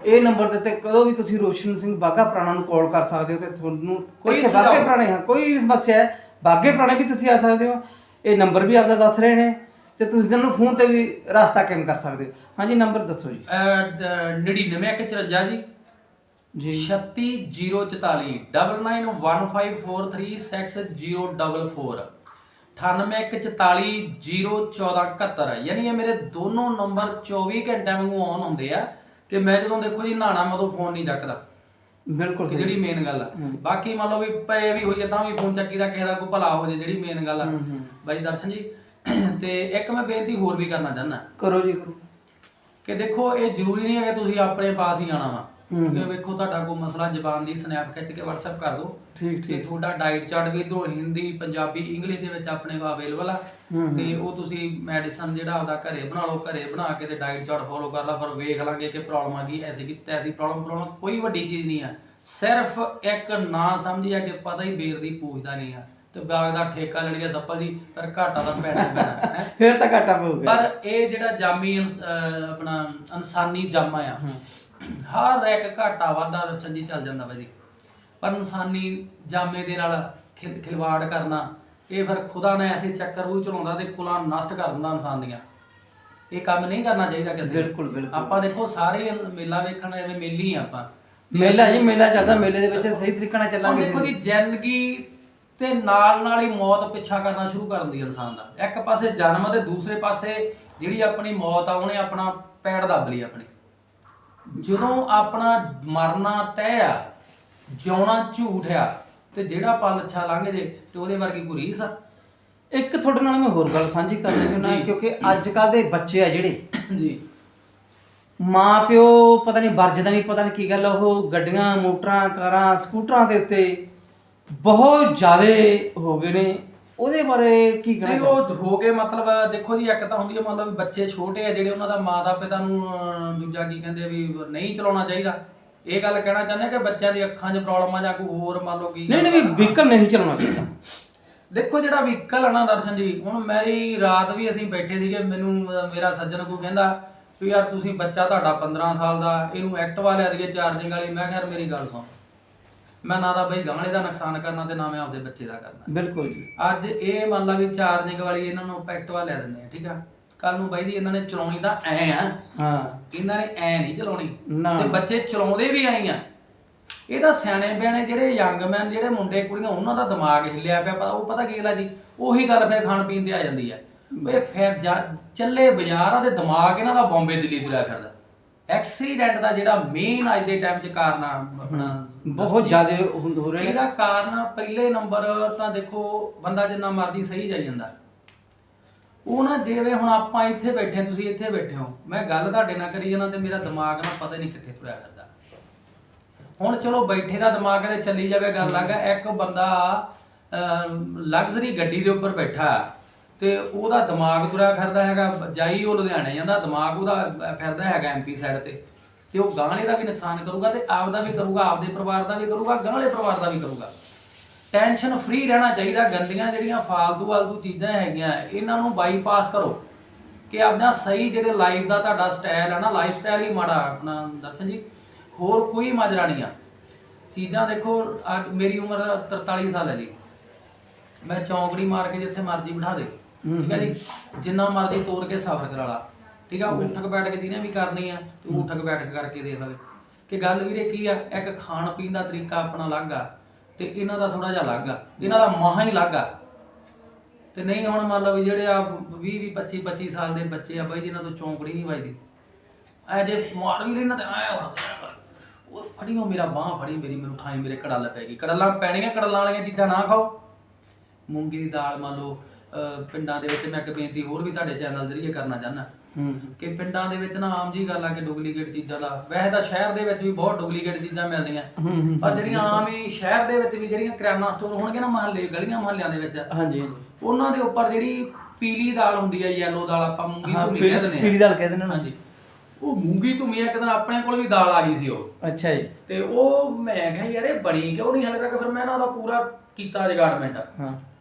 ਇਹ ਨੰਬਰ ਦੇ ਉੱਤੇ ਕਦੋਂ ਵੀ ਤੁਸੀਂ ਰੋਸ਼ਨ ਸਿੰਘ ਬਾਗਾ ਪ੍ਰਾਣਾ ਨੂੰ ਕਾਲ ਕਰ ਸਕਦੇ ਹੋ ਤੇ ਤੁਹਾਨੂੰ ਕੋਈ। ਬਾਗੇ ਪ੍ਰਾਣੇ ਹਾਂ ਕੋਈ ਵੀ ਸਮੱਸਿਆ ਹੈ ਬਾਗੇ ਪ੍ਰਾਣੇ ਵੀ ਤੁਸੀਂ ਆ ਸਕਦੇ ਹੋ। ਇਹ ਨੰਬਰ ਵੀ ਆਪਦਾ ਦੱਸ ਰਹੇ ਨੇ ਤੇ ਤੁਸੀਂ ਇਹਨਾਂ ਨੂੰ ਫੋਨ ਤੇ ਵੀ ਰਸਤਾ ਕਾਇਮ ਕਰ ਸਕਦੇ ਹੋ। ਹਾਂਜੀ ਨੰਬਰ ਦੱਸੋ ਜੀ। 99154 ਜੀ। ਜੀ। 36044 9915436044 9814401471 ਯਾਨੀ ਇਹ ਮੇਰੇ ਦੋਨੋਂ ਨੰਬਰ 24 ਘੰਟੇ ਵਾਂਗੂ ਆਨ ਹੁੰਦੇ ਆ। ਕਿ ਮੈਂ ਜਦੋਂ ਦੇਖੋ ਜੀ ਨਹਾਣਾ ਮੈਂ ਉਦੋਂ ਫੋਨ ਨਹੀਂ ਚੱਕਦਾ। ਬਿਲਕੁਲ ਸਹੀ। ਜਿਹੜੀ ਮੇਨ ਗੱਲ ਆ। ਬਾਕੀ ਮੰਨ ਲਓ ਵੀ ਪਏ ਵੀ ਹੋਈਏ ਤਾਂ ਵੀ ਫੋਨ ਚੱਕੀ ਦਾ ਕਿਸੇ ਦਾ ਕੋਈ ਭਲਾ ਹੋ ਜੇ ਜਿਹੜੀ ਮੇਨ ਗੱਲ ਆ। ਬਾਈ ਦਰਸ਼ਨ ਜੀ ਤੇ ਇੱਕ ਮੈਂ ਬੇਨਤੀ ਹੋਰ ਵੀ ਕਰਨਾ ਚਾਹੁੰਦਾ। ਕਰੋ ਜੀ ਕਰੋ। ਕਿ ਦੇਖੋ ਇਹ ਜ਼ਰੂਰੀ ਨਹੀਂ ਹੈ ਕਿ ਤੁਸੀਂ ਆਪਣੇ ਪਾਸ ਹੀ ਆਣਾ ਵਾ। ਹੂੰ। ਕਿ ਵੇਖੋ ਤੁਹਾਡਾ ਕੋਈ ਮਸਲਾ ਜ਼ਬਾਨ ਦੀ ਸਨੈਪ ਖਿੱਚ ਕੇ WhatsApp ਕਰ ਦਿਓ। ਠੀਕ ਤੇ ਠੀਕ। ਤੁਹਾਡਾ ਡਾਈਟ ਚਾਰਟ ਵੀ ਇਧਰੋਂ ਹਿੰਦੀ ਪੰਜਾਬੀ ਇੰਗਲਿਸ਼ ਦੇ ਵਿੱਚ ਆਪਣੇ ਕੋਲ ਅਵੇਲੇਬਲ ਆ। ਹੂੰ, ਤੇ ਉਹ ਤੁਸੀਂ ਮੈਡੀਸਨ ਜਿਹੜਾ ਆਪਦਾ ਘਰੇ ਬਣਾ ਲਓ ਘਰੇ ਬਣਾ ਕੇ ਤੇ ਡਾਈਟ ਚਾਰਟ ਫੋਲੋ ਕਰ ਲਾ ਫਿਰ ਵੇਖ ਲਾਂਗੇ ਕਿ ਪ੍ਰੋਬਲਮ ਆ ਗਈ ਐਸੀ ਕਿ ਤੈਸੀ ਪ੍ਰੋਬਲਮ ਪ੍ਰੋਬਲਮ ਕੋਈ ਵੱਡੀ ਚੀਜ਼ ਨਹੀਂ ਆ। ਸਿਰਫ ਇੱਕ ਨਾ ਸਮਝਿਆ ਕਿ ਪਤਾ ਹੀ ਬੇਰ ਦੀ ਪੂਛਦਾ ਨਹੀਂ ਆ। ਤੇ ਬਾਗ ਦਾ ਠੇਕਾ ਲੈਣ ਗਿਆ ਸੱਪਲ ਜੀ ਪਰ ਘਾਟਾ ਤਾਂ ਪੈਣਾ ਹੀ ਪੈਣਾ ਹੈ। ਫਿਰ ਤਾਂ ਘਾਟਾ ਪਊਗਾ। ਪਰ ਇਹ ਜਿਹੜਾ ਜਾਮੀ ਇਨਸ- ਅਹ ਆਪਣਾ ਇਨਸਾਨੀ ਜਾਮਾ ਆ। ਹਰ ਇੱਕ ਘਾਟਾ ਵਾਧਾ ਦਰਸ਼ਨ ਜੀ ਚੱਲ ਜਾਂਦਾ ਬਾਈ ਜੀ। ਪਰ ਇਨਸਾਨੀ ਜਾਮੇ ਦੇ ਨਾਲ ਖਿਲ- ਖਿਲਵਾੜ ਕਰਨਾ ਇਹ ਫਿਰ ਖੁਦਾ ਨੇ ਐਸੇ ਚੱਕਰ ਉਹ ਚਲਾਉਂਦਾ ਤੇ ਕੁਲਾਂ ਨਸ਼ਟ ਕਰ ਦਿੰਦਾ ਇਨਸਾਨ ਦੀਆਂ। ਇਹ ਕੰਮ ਨਹੀਂ ਕਰਨਾ ਚਾਹੀਦਾ ਕਿਸੇ ਨੂੰ। ਬਿਲਕੁਲ ਬਿਲਕੁਲ। ਆਪਾਂ ਦੇਖੋ ਸਾਰੇ ਮੇਲਾ ਵੇਖਣ ਐਵੇਂ ਮੇਲੀ ਆ ਆਪਾਂ। ਮੇਲਾ ਜੀ ਮੇਲਾ ਚੱਲਦਾ ਮੇਲੇ ਦੇ ਵਿੱਚ ਸਹੀ ਤਰੀਕੇ ਨਾਲ ਹੁਣ ਚੱਲਾਂਗੇ ਦੇਖੋ ਜੀ ਜ਼ਿੰਦਗੀ ਤੇ ਨਾਲ ਨਾਲ ਹੀ ਮੌਤ ਪਿੱਛਾ ਕਰਨਾ ਸ਼ੁਰੂ ਕਰ ਦਿੰਦੀ ਹੈ ਇਨਸਾਨ ਦਾ। ਇੱਕ ਪਾਸੇ ਜਨਮ ਤੇ ਦੂਸਰੇ ਪਾਸੇ ਜਿਹੜੀ ਆਪਣੀ ਮੌਤ ਆ ਉਹਨੇ ਆਪਣਾ ਪੈੜ ਦੱਬ ਲਈ ਆਪਣੀ। ਜਦੋਂ ਆਪਣਾ ਮਰਨਾ ਤੈਅ ਆ ਜਿਉਣਾ ਝੂਠ ਆ ਤੇ ਜਿਹੜਾ ਪਲ ਅੱਛਾ ਲੰਘ ਜੇ ਤੇ ਉਹਦੇ ਵਰਗੀ ਕੋਈ ਰੀਸ ਆ? ਇੱਕ ਤੁਹਾਡੇ ਨਾਲ ਮੈਂ ਹੋਰ ਗੱਲ ਸਾਂਝੀ ਕਰਨੀ ਚਾਹੁੰਦਾ ਕਿਉਂਕਿ ਅੱਜ ਕੱਲ ਦੇ ਬੱਚੇ ਆ ਜਿਹੜੇ। ਜੀ। ਮਾਂ ਪਿਓ ਪਤਾ ਨਹੀਂ ਵਰਜਦਾ ਨਹੀਂ ਪਤਾ ਨਹੀਂ ਕੀ ਗੱਲ ਉਹ ਗੱਡੀਆਂ ਮੋਟਰਾਂ ਕਾਰਾਂ ਸਕੂਟਰਾਂ ਦੇ ਉੱਤੇ ਬਹੁਤ ਜ਼ਿਆਦਾ ਹੋ ਗਏ ਨੇ। ਉਹਦੇ ਬਾਰੇ ਕੀ ਕਹਿਣਾ ਨਹੀਂ ਚਾਹੋਗੇ? ਉਹ ਹੋ ਗਏ ਮਤਲਬ ਦੇਖੋ ਜੀ ਇੱਕ ਤਾਂ ਹੁੰਦੀ ਹੈ ਮਤਲਬ ਵੀ ਬੱਚੇ ਛੋਟੇ ਆ ਜਿਹੜੇ ਉਹਨਾਂ ਦਾ ਮਾਤਾ ਪਿਤਾ ਨੂੰ ਅਹ, ਦੂਜਾ ਕੀ ਕਹਿੰਦੇ ਆ ਵੀ ਨਹੀਂ ਚਲਾਉਣਾ ਚਾਹੀਦਾ। ਇਹ ਗੱਲ ਕਹਿਣਾ ਚਾਹੁੰਦੇ ਕਿ ਬੱਚਿਆਂ ਦੀ ਅੱਖਾਂ 'ਚ ਪ੍ਰੋਬਲਮ ਆ ਜਾਂ ਕੋਈ ਹੋਰ ਮੰਨ ਲਓ ਕੀ ਨਹੀਂ ਨਹੀਂ ਵੀ ਵਹੀਕਲ ਨਹੀਂ ਚਲਾਉਣਾ ਚਾਹੀਦਾ। ਦੇਖੋ ਜਿਹੜਾ ਵਹੀਕਲ ਆ ਨਾ ਦਰਸ਼ਨ ਜੀ ਹੁਣ ਮੇਰੀ ਰਾਤ ਵੀ ਅਸੀਂ ਬੈਠੇ ਸੀਗੇ ਮੈਨੂੰ ਅਹ, ਮੇਰਾ ਸੱਜਣ ਕੋ ਕਹਿੰਦਾ ਵੀ ਯਾਰ ਤੁਸੀਂ ਬੱਚਾ ਤੁਹਾਡਾ 15 ਸਾਲ ਦਾ ਇਹਨੂੰ ਐਕਟਿਵਾ ਲਿਆ ਦਈਏ ਚਾਰਜਿੰਗ ਵਾਲੀ। ਮੈਂ ਕਿਹਾ ਯਾਰ ਮੇਰੀ ਗੱਲ ਸੁਣ। ਮੈਂ ਨਾ ਤਾਂ ਬਈ ਗਾਂਲੇ ਦਾ ਨੁਕਸਾਨ ਕਰਨਾ ਤੇ ਨਾ ਮੈਂ ਆਪਦੇ ਬੱਚੇ ਦਾ ਕਰਨਾ। ਬਿਲਕੁਲ ਜੀ। ਅੱਜ ਇਹ ਮੰਨ ਲਾ ਵੀ ਚਾਰਜਿੰਗ ਵਾਲੀ ਇਹਨਾਂ ਨੂੰ ਐਕਟਿਵਾ ਲੈ ਦਿੰਦੇ ਆ ਠੀਕ ਆ? ਕੱਲ ਨੂੰ ਬਾਈ ਜੀ ਇਹਨਾਂ ਨੇ ਚਲਾਉਣੀ ਤਾਂ ਐ ਆ। ਹਾਂ। ਇਹਨਾਂ ਨੇ ਐ ਨਹੀਂ ਚਲਾਉਣੀ। ਨਾ। ਤੇ ਬੱਚੇ ਚਲਾਉਂਦੇ ਵੀ ਆਈ ਆ। ਇਹ ਤਾਂ ਸਿਆਣੇ ਬਿਆਣੇ ਜਿਹੜੇ ਯੰਗਮੈਨ ਜਿਹੜੇ ਮੁੰਡੇ ਕੁੜੀਆਂ ਉਹਨਾਂ ਦਾ ਦਿਮਾਗ ਹਿੱਲਿਆ ਪਿਆ ਪਰ ਉਹ ਪਤਾ ਕੀ ਆ ਜੀ? ਉਹੀ ਗੱਲ ਫਿਰ ਖਾਣ ਪੀਣ ਤੇ ਆ ਜਾਂਦੀ ਆ। ਵੇ ਫਿਰ ਜਾ- ਚੱਲੇ ਬਾਜ਼ਾਰਾਂ ਦੇ ਦਿਮਾਗ ਇਹਨਾਂ ਦਾ ਬੰਬੇ ਦਿੱਲੀ ਤੁਰਿਆ ਫਿਰਦਾ। ਐਕਸੀਡੈਂਟ ਦਾ ਜਿਹੜਾ ਮੇਨ ਅੱਜ ਦੇ ਟਾਈਮ 'ਚ ਕਾਰਨ ਆ ਆਪਣਾ ਬਹੁਤ ਜ਼ਿਆਦਾ ਹੋ ਹੋ ਰਹੇ ਇਹਦਾ ਕਾਰਨ ਪਹਿਲੇ ਨੰਬਰ ਤਾਂ ਦੇਖੋ ਬੰਦਾ ਜਿੰਨਾ ਮਰਜ਼ੀ ਸਹੀ ਜਾਈ ਜਾਂਦਾ। ਉਹ ਨਾ ਜਿਵੇਂ ਹੁਣ ਆਪਾਂ ਇੱਥੇ ਬੈਠੇ ਤੁਸੀਂ ਇੱਥੇ ਬੈਠੇ ਹੋ। ਮੈਂ ਗੱਲ ਤੁਹਾਡੇ ਨਾਲ ਕਰੀ ਜਾਂਦਾ ਤੇ ਮੇਰਾ ਦਿਮਾਗ ਨਾ ਪਤਾ ਨਹੀਂ ਕਿੱਥੇ ਤੁਰਿਆ ਫਿਰਦਾ। ਹੁਣ ਚਲੋ ਬੈਠੇ ਦਾ ਦਿਮਾਗ ਤੇ ਚੱਲੀ ਜਾਵੇ ਗੱਲ ਲੱਗਾ ਇੱਕ ਬੰਦਾ ਲਗਜ਼ਰੀ ਗੱਡੀ ਦੇ ਉੱਪਰ ਬੈਠਾ। ਤੇ ਉਹਦਾ ਦਿਮਾਗ ਤੁਰਿਆ ਫਿਰਦਾ ਹੈਗਾ, ਜਾਈ ਉਹ ਲੁਧਿਆਣੇ ਜਾਂਦਾ, ਦਿਮਾਗ ਉਹਦਾ ਫਿਰਦਾ ਹੈਗਾ ਐਮਪੀ ਸਾਈਡ ਤੇ। ਤੇ ਉਹ ਗਾਂਲੇ ਦਾ ਵੀ ਨੁਕਸਾਨ ਕਰੂਗਾ ਤੇ ਆਪਦਾ ਵੀ ਕਰੂਗਾ, ਆਪਦੇ ਪਰਿਵਾਰ ਦਾ ਵੀ ਕਰੂਗਾ ਗਾਂਲੇ ਪਰਿਵਾਰ ਦਾ ਵੀ ਕਰੂਗਾ। ਟੈਨਸ਼ਨ ਫ੍ਰੀ ਰਹਿਣਾ ਚਾਹੀਦਾ, ਗੰਦੀਆਂ ਜਿਹੜੀਆਂ ਫਾਲਤੂ ਵਾਲਤੂ ਚੀਜ਼ਾਂ ਹੈਗੀਆਂ, ਇਹਨਾਂ ਨੂੰ ਬਾਈਪਾਸ ਕਰੋ। ਕਿ ਆਪਣਾ ਸਹੀ ਜਿਹੜੇ ਲਾਈਫ ਦਾ ਤੁਹਾਡਾ ਸਟਾਈਲ ਹੈ ਨਾ ਲਾਈਫ ਸਟਾਈਲ ਹੀ ਮਾੜਾ, ਆਪਣਾ ਦਰਸ਼ਨ ਜੀ, ਹੋਰ ਕੋਈ ਮਾਜਰਾ ਨਹੀਂ ਆ। ਚੀਜ਼ਾਂ ਦੇਖੋ, ਅੱਜ ਮੇਰੀ ਉਮਰ 43 ਸਾਲ ਹੈ ਜੀ। ਮੈਂ ਚੌਂਕੜੀ ਮਾਰ ਕੇ ਜਿੱਥੇ ਮਰਜ਼ੀ ਬਿਠਾ ਦੇ। ਠੀਕ ਹੈ ਜੀ? ਜਿੰਨਾ ਮਰਜ਼ੀ ਤੋੜ ਕੇ ਸਫ਼ਰ ਕਰਾ ਲਾ। ਠੀਕ ਆ ਉਠਕ ਬੈਠ ਕੇ ਜਿਹਨੇ ਵੀ ਕਰਨੀ ਆ ਤੇ ਉਠਕ ਬੈਠ ਕੇ ਕਰਕੇ ਦੇਖ ਲਵੇ ਕਿ ਗੱਲ ਵੀਰੇ ਕੀ ਆ ਇੱਕ ਖਾਣ ਪੀਣ ਦਾ ਤਰੀਕਾ ਆਪਣਾ ਅਲੱਗ ਆ ਤੇ ਇਹਨਾਂ ਦਾ ਥੋੜਾ ਜਿਹਾ ਅਲੱਗ ਆ। ਇਹਨਾਂ ਦਾ ਮਹਾ ਹੀ ਅਲੱਗ ਆ। ਤੇ ਨਹੀਂ ਹੁਣ ਮੰਨ ਲਓ ਵੀ ਜਿਹੜੇ ਆ 20 20 25 25 ਸਾਲ ਦੇ ਬੱਚੇ ਆ ਬਾਈ ਜਿਨ੍ਹਾਂ ਤੋਂ ਚੌਂਕੜੀ ਨਹੀਂ ਵੱਜਦੀ। ਐ ਜੇ ਮਾਰ ਵੀ ਲੈਣਾ ਤੇ ਐ ਹੁੰਦਾ ਉਹ ਫੜੀਓ ਮੇਰਾ ਬਾਹ ਫੜੀ ਮੇਰੀ ਮੈਨੂੰ ਠਾਈ ਮੇਰੇ ਕੜਲ ਪੈ ਗਈ। ਕੜਲਾਂ ਪੈਣੀਆਂ ਕੜਲਾਂ ਵਾਲੀਆਂ ਚੀਜ਼ਾਂ ਨਾ ਖਾਓ। ਮੂੰਗੀ ਦੀ ਦਾਲ ਮੰਨ ਲਓ ਅਹ ਪਿੰਡਾਂ ਦੇ ਵਿੱਚ ਮੈਂ ਇੱਕ ਬੇਨਤੀ ਹੋਰ ਵੀ ਤੁਹਾਡੇ ਚੈਨਲ ਜ਼ਰੀਏ ਕਰਨਾ ਚਾਹੁੰਦਾ। ਹੂੰ। ਕਿ ਪਿੰਡਾਂ ਦੇ ਵਿੱਚ ਨਾ ਆਮ ਜੀ ਗੱਲ ਆ ਕਿ ਡੁਪਲੀਕੇਟ ਚੀਜ਼ਾਂ ਦਾ। ਵੈਸੇ ਤਾਂ ਸ਼ਹਿਰ ਦੇ ਵਿੱਚ ਵੀ ਬਹੁਤ ਡੁਪਲੀਕੇਟ ਚੀਜ਼ਾਂ ਮਿਲਦੀਆਂ। ਹੂੰ ਪਰ ਜਿਹੜੀਆਂ ਆਮ ਹੀ ਸ਼ਹਿਰ ਦੇ ਵਿੱਚ ਵੀ ਜਿਹੜੀਆਂ ਕਿਰਾਨਾ ਸਟੋਰ ਹੋਣਗੇ ਨਾ ਮਹੱਲੇ ਗਲੀਆਂ ਮਹੱਲਿਆਂ ਦੇ ਵਿੱਚ ਹਾਂਜੀ। ਹਾਂਜੀ ਉਹਨਾਂ ਦੇ ਉੱਪਰ ਜਿਹੜੀ ਪੀਲੀ ਦਾਲ ਹੁੰਦੀ ਹੈ ਯੈਲੋ ਦਾਲ ਆਪਾਂ ਮੂੰਗੀ ਹਾਂ ਧੁੰਮੀ ਕਹਿ ਪੀਲੀ ਦਿੰਦੇ ਪੀਲੀ ਆ ਦਾਲ ਕਹਿੰਦੇ ਨੇ। ਉਹਨੂੰ। ਹਾਂਜੀ। ਉਹ ਮੂੰਗੀ ਧੁੰਮੀ ਇੱਕ ਦਿਨ ਆਪਣੇ ਕੋਲ ਵੀ ਦਾਲ ਆ ਗਈ ਸੀ ਉਹ। ਅੱਛਾ ਜੀ। ਤੇ ਉਹ ਮੈਂ ਕਿਹਾ ਯਾਰ ਇਹ ਬਣੀ ਕਿਉਂ ਨਹੀਂ ਹਲੇ ਤੱਕ? ਫਿਰ ਮੈਂ ਨਾ ਉਹਦਾ ਪੂਰਾ ਕੀਤਾ ਜਗਾੜਮੈਂਟ। ਹਾਂ।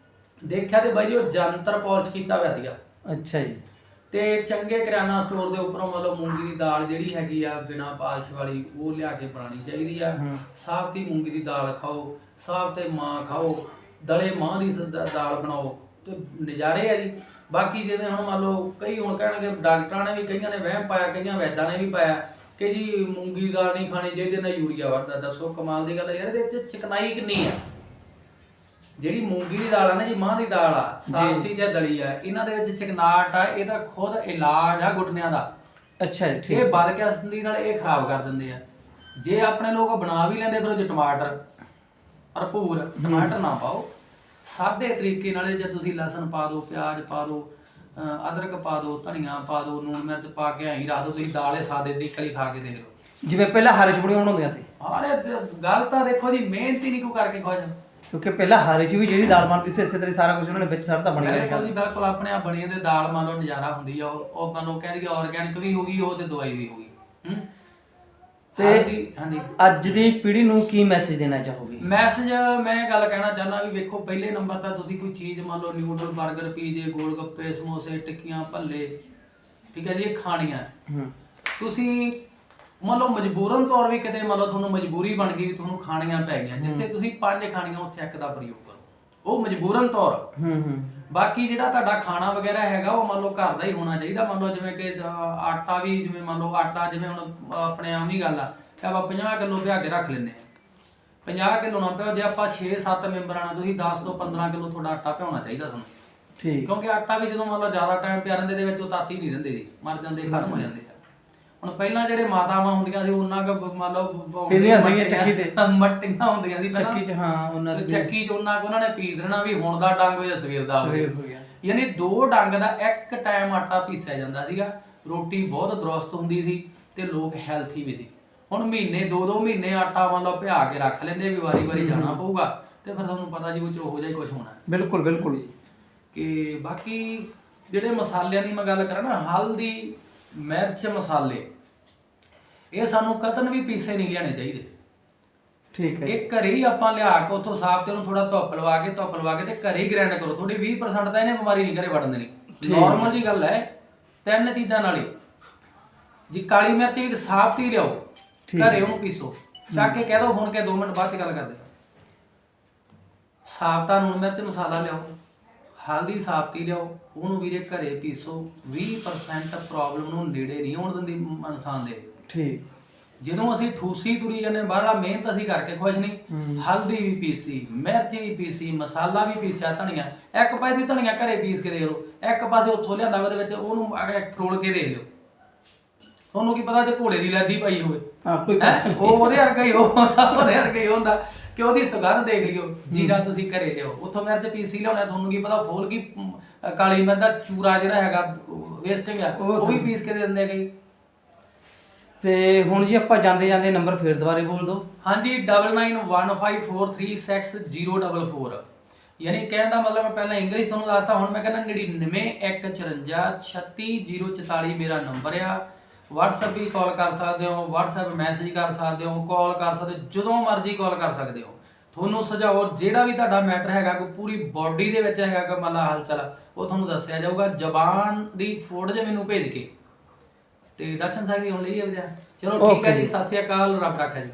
ਦੇਖਿਆ ਤੇ ਬਾਈ ਜੀ ਉਹ ਜੰਤਰ ਪਾਲਿਸ਼ ਕੀਤਾ ਹੋਇਆ ਸੀਗਾ। ਅੱਛਾ ਜੀ। ਤੇ ਚੰਗੇ ਕਿਰਾਨਾ ਸਟੋਰ ਦੇ ਉੱਪਰੋਂ ਮਤਲਬ ਮੂੰਗੀ ਦੀ ਦਾਲ ਜਿਹੜੀ ਹੈਗੀ ਆ ਬਿਨਾ ਪਾਲਿਸ਼ ਵਾਲੀ ਉਹ ਲਿਆ ਕੇ ਬਣਾਉਣੀ ਚਾਹੀਦੀ ਆ। ਹੂੰ। ਸਾਫ਼ ਦੀ ਮੂੰਗੀ ਦੀ ਦਾਲ ਖਾਓ ਸਾਫ਼ ਤੇ ਮਾਂ ਖਾਓ ਦਲੇ ਮਾਂ ਦੀ ਸ- ਦਾ- ਦਾਲ ਬਣਾਓ ਤੇ ਨਜ਼ਾਰੇ ਆ ਜੀ। ਬਾਕੀ ਜਿਵੇਂ ਹੁਣ ਮੰਨ ਲਓ ਕਈ ਹੁਣ ਕਹਿਣਗੇ ਡਾਕਟਰਾਂ ਨੇ ਵੀ ਕਈਆਂ ਨੇ ਵਹਿਮ ਪਾਇਆ ਕਈਆਂ ਵੈਦਾਂ ਨੇ ਵੀ ਪਾਇਆ ਕਿ ਜੀ ਮੂੰਗੀ ਦੀ ਦਾਲ ਨਹੀਂ ਖਾਣੀ ਜਿਹਦੇ ਨਾਲ ਯੂਰੀਆ ਵੱਧਦਾ ਦੱਸੋ ਕਮਾਲ ਦੀ ਗੱਲ ਹੈ ਯਾਰ ਇਹਦੇ ਵਿੱਚ ਚਿਕਨਾਈ ਕਿੰਨੀ ਆ? ਜਿਹੜੀ ਮੂੰਗੀ ਦੀ ਦਾਲ ਆ ਨਾ ਜੀ ਮਾਂ ਦੀ ਦਾਲ ਆ ਸਾਫਤੀ ਜਾਂ ਦਲੀ ਆ ਇਹਨਾਂ ਦੇ ਵਿੱਚ ਚਿਕਨਾਟ ਆ ਇਹਦਾ ਖੁਦ ਇਲਾਜ ਆ ਗੁਟਨਿਆਂ ਦਾ। ਅੱਛਾ ਜੀ ਠੀਕ। ਇਹ ਵੱਧ ਕੇ ਅਸਲੀ ਨਾਲ ਇਹ ਖਰਾਬ ਕਰ ਦਿੰਦੇ ਆ। ਜੇ ਆਪਣੇ ਲੋਕ ਬਣਾ ਵੀ ਲੈਂਦੇ ਫਿਰ ਉਹ ਟਮਾਟਰ ਭਰਪੂਰ ਟਮਾਟਰ ਨਾ ਪਾਓ। ਸਾਦੇ ਤਰੀਕੇ ਨਾਲ ਜੇ ਤੁਸੀਂ ਲਸਣ ਪਾ ਦਿਓ ਪਿਆਜ਼ ਪਾ ਦਿਓ ਅਦਰਕ ਪਾ ਦਿਓ ਧਨੀਆ ਪਾ ਦਿਓ ਨੂਣ ਮਿਰਚ ਪਾ ਕੇ ਐਂ ਹੀ ਰੱਖ ਦਿਓ ਤੁਸੀਂ ਦਾਲ ਇਹ ਸਾਦੇ ਤਰੀਕੇ ਨਾਲ ਖਾ ਕੇ ਦੇਖ ਲਓ। ਜਿਵੇਂ ਪਹਿਲਾਂ ਹਰੇ ਚੂੜੀਆਂ ਬਣਾਉਂਦੀਆਂ ਸੀ। ਆਰੇ ਗੱਲ ਤਾਂ ਦੇਖੋ ਜੀ ਮਿਹਨਤ ਹੀ ਨਹੀਂ ਕੋ ਕਰਕੇ ਜਾ ਕਿਉਂਕਿ ਪਹਿਲਾਂ ਹਰੇ ਚ ਵੀ ਜਿਹੜੀ ਦਾਲ ਬਣਦੀ ਸੀ ਇਸੇ ਤਰ੍ਹਾਂ ਸਾਰਾ ਕੁਝ ਉਹਨਾਂ ਨੇ ਵਿੱਚ ਸਰਦਾ ਬਣੀ ਬਿਲਕੁਲ ਜੀ ਬਿਲਕੁਲ ਆਪਣੇ ਆਪ ਬਣੀ ਤੇ ਦਾਲ ਮੰਨ ਲਓ ਨਜ਼ਾਰਾ ਹੁੰਦੀ ਆ ਉਹ ਉਹ ਮੰਨ ਲਓ ਕਹਿੰਦੀ ਆਰਗੈਨਿਕ ਵੀ ਹੋਗੀ ਉਹ ਤੇ ਦਵਾਈ ਵੀ ਹੂੰ ਤੇ- ਹਾਂਜੀ ਹਾਂਜੀ। ਅੱਜ ਦੀ ਪੀੜ੍ਹੀ ਨੂੰ ਕੀ ਮੈਸੇਜ ਦੇਣਾ ਚਾਹੋਗੇ? ਮੈਸੇਜ ਮੈਂ ਗੱਲ ਕਹਿਣਾ ਚਾਹੁੰਦਾ ਵੀ ਵੇਖੋ ਪਹਿਲੇ ਨੰਬਰ ਤਾਂ ਤੁਸੀਂ ਕੋਈ ਚੀਜ਼ ਮੰਨ ਲਓ ਨਿਊਡਲ 버ਗਰ ਪੀਜੇ ਗੋਲ ਗੱਪੇ ਸਮੋਸੇ ਟਿੱਕੀਆਂ ਭੱਲੇ ਠੀਕ ਹੈ ਜੀ ਇਹ ਖਾਣੀਆਂ। ਹੂੰ। ਤੁਸੀਂ ਮੰਨ ਲਓ ਮਜਬੂਰਨ ਤੌਰ ਵੀ ਕਿਤੇ ਮੰਨ ਲਓ ਤੁਹਾਨੂੰ ਮਜਬੂਰੀ ਬਣ ਗਈ ਵੀ ਤੁਹਾਨੂੰ ਖਾਣੀਆਂ ਪੈ ਗਈਆਂ ਜਿੱਥੇ ਤੁਸੀਂ ਪੰਜ ਖਾਣੀਆਂ ਉੱਥੇ ਇੱਕ ਦਾ ਪ੍ਰਯੋਗ ਕਰੋ। ਉਹ ਮਜਬੂਰਨ ਤੌਰ। ਹੂੰ ਹੂੰ। ਬਾਕੀ ਜਿਹੜਾ ਤੁਹਾਡਾ ਖਾਣਾ ਵਗੈਰਾ ਹੈਗਾ ਉਹ ਮੰਨ ਲਓ ਘਰ ਦਾ ਹੀ ਹੋਣਾ ਚਾਹੀਦਾ। ਮੰਨ ਲਓ ਜਿਵੇਂ ਕਿ ਆਟਾ ਵੀ ਜਿਵੇਂ ਮੰਨ ਲਓ ਆਟਾ ਜਿਵੇਂ ਹੁਣ ਆਪਣੇ ਆਮ ਹੀ ਗੱਲ ਆ। ਕਿ ਆਪਾਂ 50 ਕਿਲੋ ਪਿਆ ਕੇ ਰੱਖ ਲੈਂਦੇ ਆ 50 ਕਿਲੋ ਨਾ ਪਿਓ ਜੇ ਆਪਾਂ 6-7 ਮੈਂਬਰਾਂ ਨਾਲ ਤੁਸੀਂ 10 ਤੋਂ 15 ਕਿਲੋ ਤੁਹਾਡਾ ਆਟਾ ਪਿਆਉਣਾ ਚਾਹੀਦਾ ਤੁਹਾਨੂੰ। ਠੀਕ। ਕਿਉਂਕਿ ਆਟਾ ਵੀ ਜਦੋਂ ਮੰਨ ਲਓ ਜ਼ਿਆਦਾ ਟਾਈਮ ਪਿਆ ਰਹਿੰਦੇ ਦੇ ਵਿੱਚ ਉਹ ਤਾਤੀ ਨਹੀਂ ਰਹਿੰਦੇ ਜੀ। ਮਰ ਜਾਂਦੇ ਖਤਮ ਹੋ। ਜਾਂਦੇ ਆ। ਹੁਣ ਪਹਿਲਾਂ ਜਿਹੜੇ ਮਾਤਾਵਾਂ ਹੁੰਦੀਆਂ ਸੀ ਉਹਨਾਂ ਕੁ ਮੰਨ ਲਓ ਪੀਂਦੀਆਂ ਸੀਗੀਆਂ ਚੱਕੀ ਤੇ। ਮੱਟੀਆਂ ਹੁੰਦੀਆਂ ਸੀ ਪਹਿਲਾਂ। ਚੱਕੀ ਚ ਹਾਂ ਉਹਨਾਂ ਦੇ ਚੱਕੀ ਚ ਉਹਨਾਂ ਕੋ ਉਹਨਾਂ ਨੇ ਪੀਸ ਦੇਣਾ ਵੀ ਹੁਣ ਦਾ ਡੰਗ ਜਾਂ ਸਵੇਰ ਦਾ ਹੋਵੇ ਸਵੇਰ ਹੋ ਗਿਆ। ਯਾਨੀ ਦੋ ਡੰਗ ਦਾ ਇੱਕ ਟਾਈਮ ਆਟਾ ਪੀਸਿਆ ਜਾਂਦਾ ਸੀਗਾ। ਰੋਟੀ ਬਹੁਤ ਦਰੁਸਤ ਹੁੰਦੀ ਸੀ ਤੇ ਲੋਕ ਹੈਲਥੀ ਵੀ ਸੀ। ਹੁਣ ਮਹੀਨੇ ਦੋ ਦੋ ਮਹੀਨੇ ਆਟਾ ਮੰਨ ਲਓ ਭਿਆ ਕੇ ਰੱਖ ਲੈਂਦੇ ਵੀ ਵਾਰੀ ਵਾਰੀ ਜਾਣਾ ਪਊਗਾ ਤੇ ਫਿਰ ਤੁਹਾਨੂੰ ਪਤਾ ਜੀ ਉਹ ਚ ਉਹੋ ਜਿਹਾ ਹੀ ਕੁਝ ਹੋਣਾ। ਬਿਲਕੁਲ ਬਿਲਕੁਲ। ਕਿ ਬਾਕੀ ਜਿਹੜੇ ਮਸਾਲਿਆਂ ਦੀ ਮੈਂ ਗੱਲ ਕਰਾਂ ਨਾ ਹਲਦੀ ਮਿਰਚ ਮਸਾਲੇ। ਇਹ ਸਾਨੂੰ ਕਤਨ ਵੀ ਪੀਸੇ ਨਹੀਂ ਲਿਆਣੇ ਚਾਹੀਦੇ। ਠੀਕ ਹੈ। ਇਹ ਘਰੇ ਹੀ ਆਪਾਂ ਲਿਆ ਕੇ ਉੱਥੋਂ ਸਾਫ਼ ਤੇ ਉਹਨੂੰ ਥੋੜਾ ਧੁੱਪ ਲਵਾ ਕੇ ਧੁੱਪ ਲਵਾ ਕੇ ਤੇ ਘਰੇ ਹੀ ਗ੍ਰਾਈਂਡ ਕਰੋ। ਥੋੜੀ 20% ਤਾਂ ਇਹਨੇ ਬਿਮਾਰੀ ਨਹੀਂ ਘਰੇ ਵੜਨ ਦੇਣੀ। ਨਾਰਮਲ ਜੀ ਗੱਲ ਹੈ ਤਿੰਨ ਚੀਜ਼ਾਂ ਨਾਲ ਹੀ। ਜੀ ਕਾਲੀ ਮਿਰਚ ਵੀ ਸਾਫ਼ ਤੀ ਲਿਆਓ ਠੀਕ ਘਰੇ ਉਹਨੂੰ ਪੀਸੋ। ਚੱਕ ਕੇ ਕਹਿ ਦੋ ਫੋਨ ਕੇ 2 ਮਿੰਟ ਬਾਅਦ ਚ ਗੱਲ ਕਰਦੇ ਹਾਂ। ਸਾਫਤਾ ਲੂਣ ਮਿਰਚ ਮਸਾਲਾ ਲਿਆਓ। ਹਲਦੀ ਸਾਫਤੀ ਲਿਆਓ ਉਹਨੂੰ ਵੀਰੇ ਘਰੇ ਪੀਸੋ 20% ਪ੍ਰੋਬਲਮ ਨੂੰ ਨੇੜੇ ਨਹੀਂ ਆਉਣ ਦਿੰਦੀ ਇਨਸਾਨ ਦੇ। ਠੀਕ। ਜਦੋਂ ਅਸੀਂ ਠੂਸੀ ਤੁਰੀ ਜਾਂਦੇ ਬਾਹਲਾ ਮਿਹਨਤ ਅਸੀਂ ਕਰਕੇ ਖੁਸ਼ ਨਹੀਂ। ਹਲਦੀ ਵੀ ਪੀਸੀ ਮਿਰਚ ਵੀ ਪੀਸੀ ਮਸਾਲਾ ਵੀ ਪੀਸਿਆ ਧਨੀਆ। ਇੱਕ ਪਾਸੇ ਤੁਸੀਂ ਧਨੀਆ ਘਰੇ ਪੀਸ ਕੇ ਦੇਖ ਲਓ ਇੱਕ ਪਾਸੇ ਉੱਥੋਂ ਲਿਆਂਦਾ ਉਹਦੇ ਵਿੱਚ ਉਹਨੂੰ ਫਰੋਲ ਕੇ ਦੇਖ ਲਿਓ ਤੁਹਾਨੂੰ ਕੀ ਪਤਾ ਜੇ ਘੋੜੇ ਦੀ ਲੈਦੀ ਪਾਈ ਹੋਵੇ। ਹੈਂ? ਉਹ ਉਹਦੇ ਵਰਗਾ ਹੀ ਉਹ ਉਹਦੇ ਵਰਗਾ ਹੀ ਹੁੰਦਾ। ਕਿ ਉਹਦੀ ਸੁਗੰਧ ਦੇਖ ਲਿਓ ਜੀਰਾ ਤੁਸੀਂ ਘਰੇ ਲਿਓ। ਉੱਥੋਂ ਮਿਰਚ ਪੀਸੀ ਲਿਆਉਣਾ ਤੁਹਾਨੂੰ ਕੀ ਪਤਾ ਫੋਲ ਕੀ ਅਮ, ਕਾਲੀ ਮਿਰਚ ਦਾ ਚੂਰਾ ਜਿਹੜਾ ਹੈਗਾ ਵੇਸਟਿੰਗ ਆ ਉਹ ਉਹ ਵੀ ਪੀਸ ਕੇ ਦੇ ਦਿੰਦੇ ਆ ਕਈ। ਤੇ ਹੁਣ ਜੀ ਆਪਾਂ ਜਾਂਦੇ ਜਾਂਦੇ ਨੰਬਰ ਫੇਰ ਦੁਬਾਰੇ ਬੋਲ ਦਿਓ। ਹਾਂਜੀ 9915436044 ਯਾਨੀ ਕਹਿਣ ਦਾ ਮਤਲਬ ਮੈਂ ਪਹਿਲਾਂ ਇੰਗਲਿਸ਼ ਤੁਹਾਨੂੰ ਦੱਸਤਾ ਹੁਣ ਮੈਂ ਕਹਿੰਦਾ 9915536044 ਮੇਰਾ ਨੰਬਰ ਆ। WhatsApp ਵੀ ਕਾਲ ਕਰ ਸਕਦੇ ਹੋ WhatsApp ਮੈਸੇਜ ਕਰ ਸਕਦੇ ਹੋ ਕਾਲ ਕਰ ਸਕਦੇ ਜਦੋਂ ਮਰਜ਼ੀ ਕਾਲ ਕਰ ਸਕਦੇ ਹੋ। ਤੁਹਾਨੂੰ ਸੁਝਾਓ ਜਿਹੜਾ ਵੀ ਤੁਹਾਡਾ ਮੈਟਰ ਹੈਗਾ ਕੋਈ ਪੂਰੀ ਬਾਡੀ ਦੇ ਵਿੱਚ ਹੈਗਾ ਕਿ ਮਤਲਬ ਹਲਚਲ ਉਹ ਤੁਹਾਨੂੰ ਦੱਸਿਆ ਜਾਊਗਾ। ਜ਼ਬਾਨ ਦੀ ਫੋਟੋ ਜੇ ਮੈਨੂੰ ਭੇਜ ਕੇ। ਤੇ ਦਰਸ਼ਨ ਸਾਹਿਬ ਦੀ ਹੁਣ ਲਈ ਹੈ ਵਿਦਿਆ। ਚਲੋ ਠੀਕ ਹੈ ਜੀ। ਸਤਿ ਸ਼੍ਰੀ ਅਕਾਲ ਰੱਬ ਰੱਖਾ ਜੀ।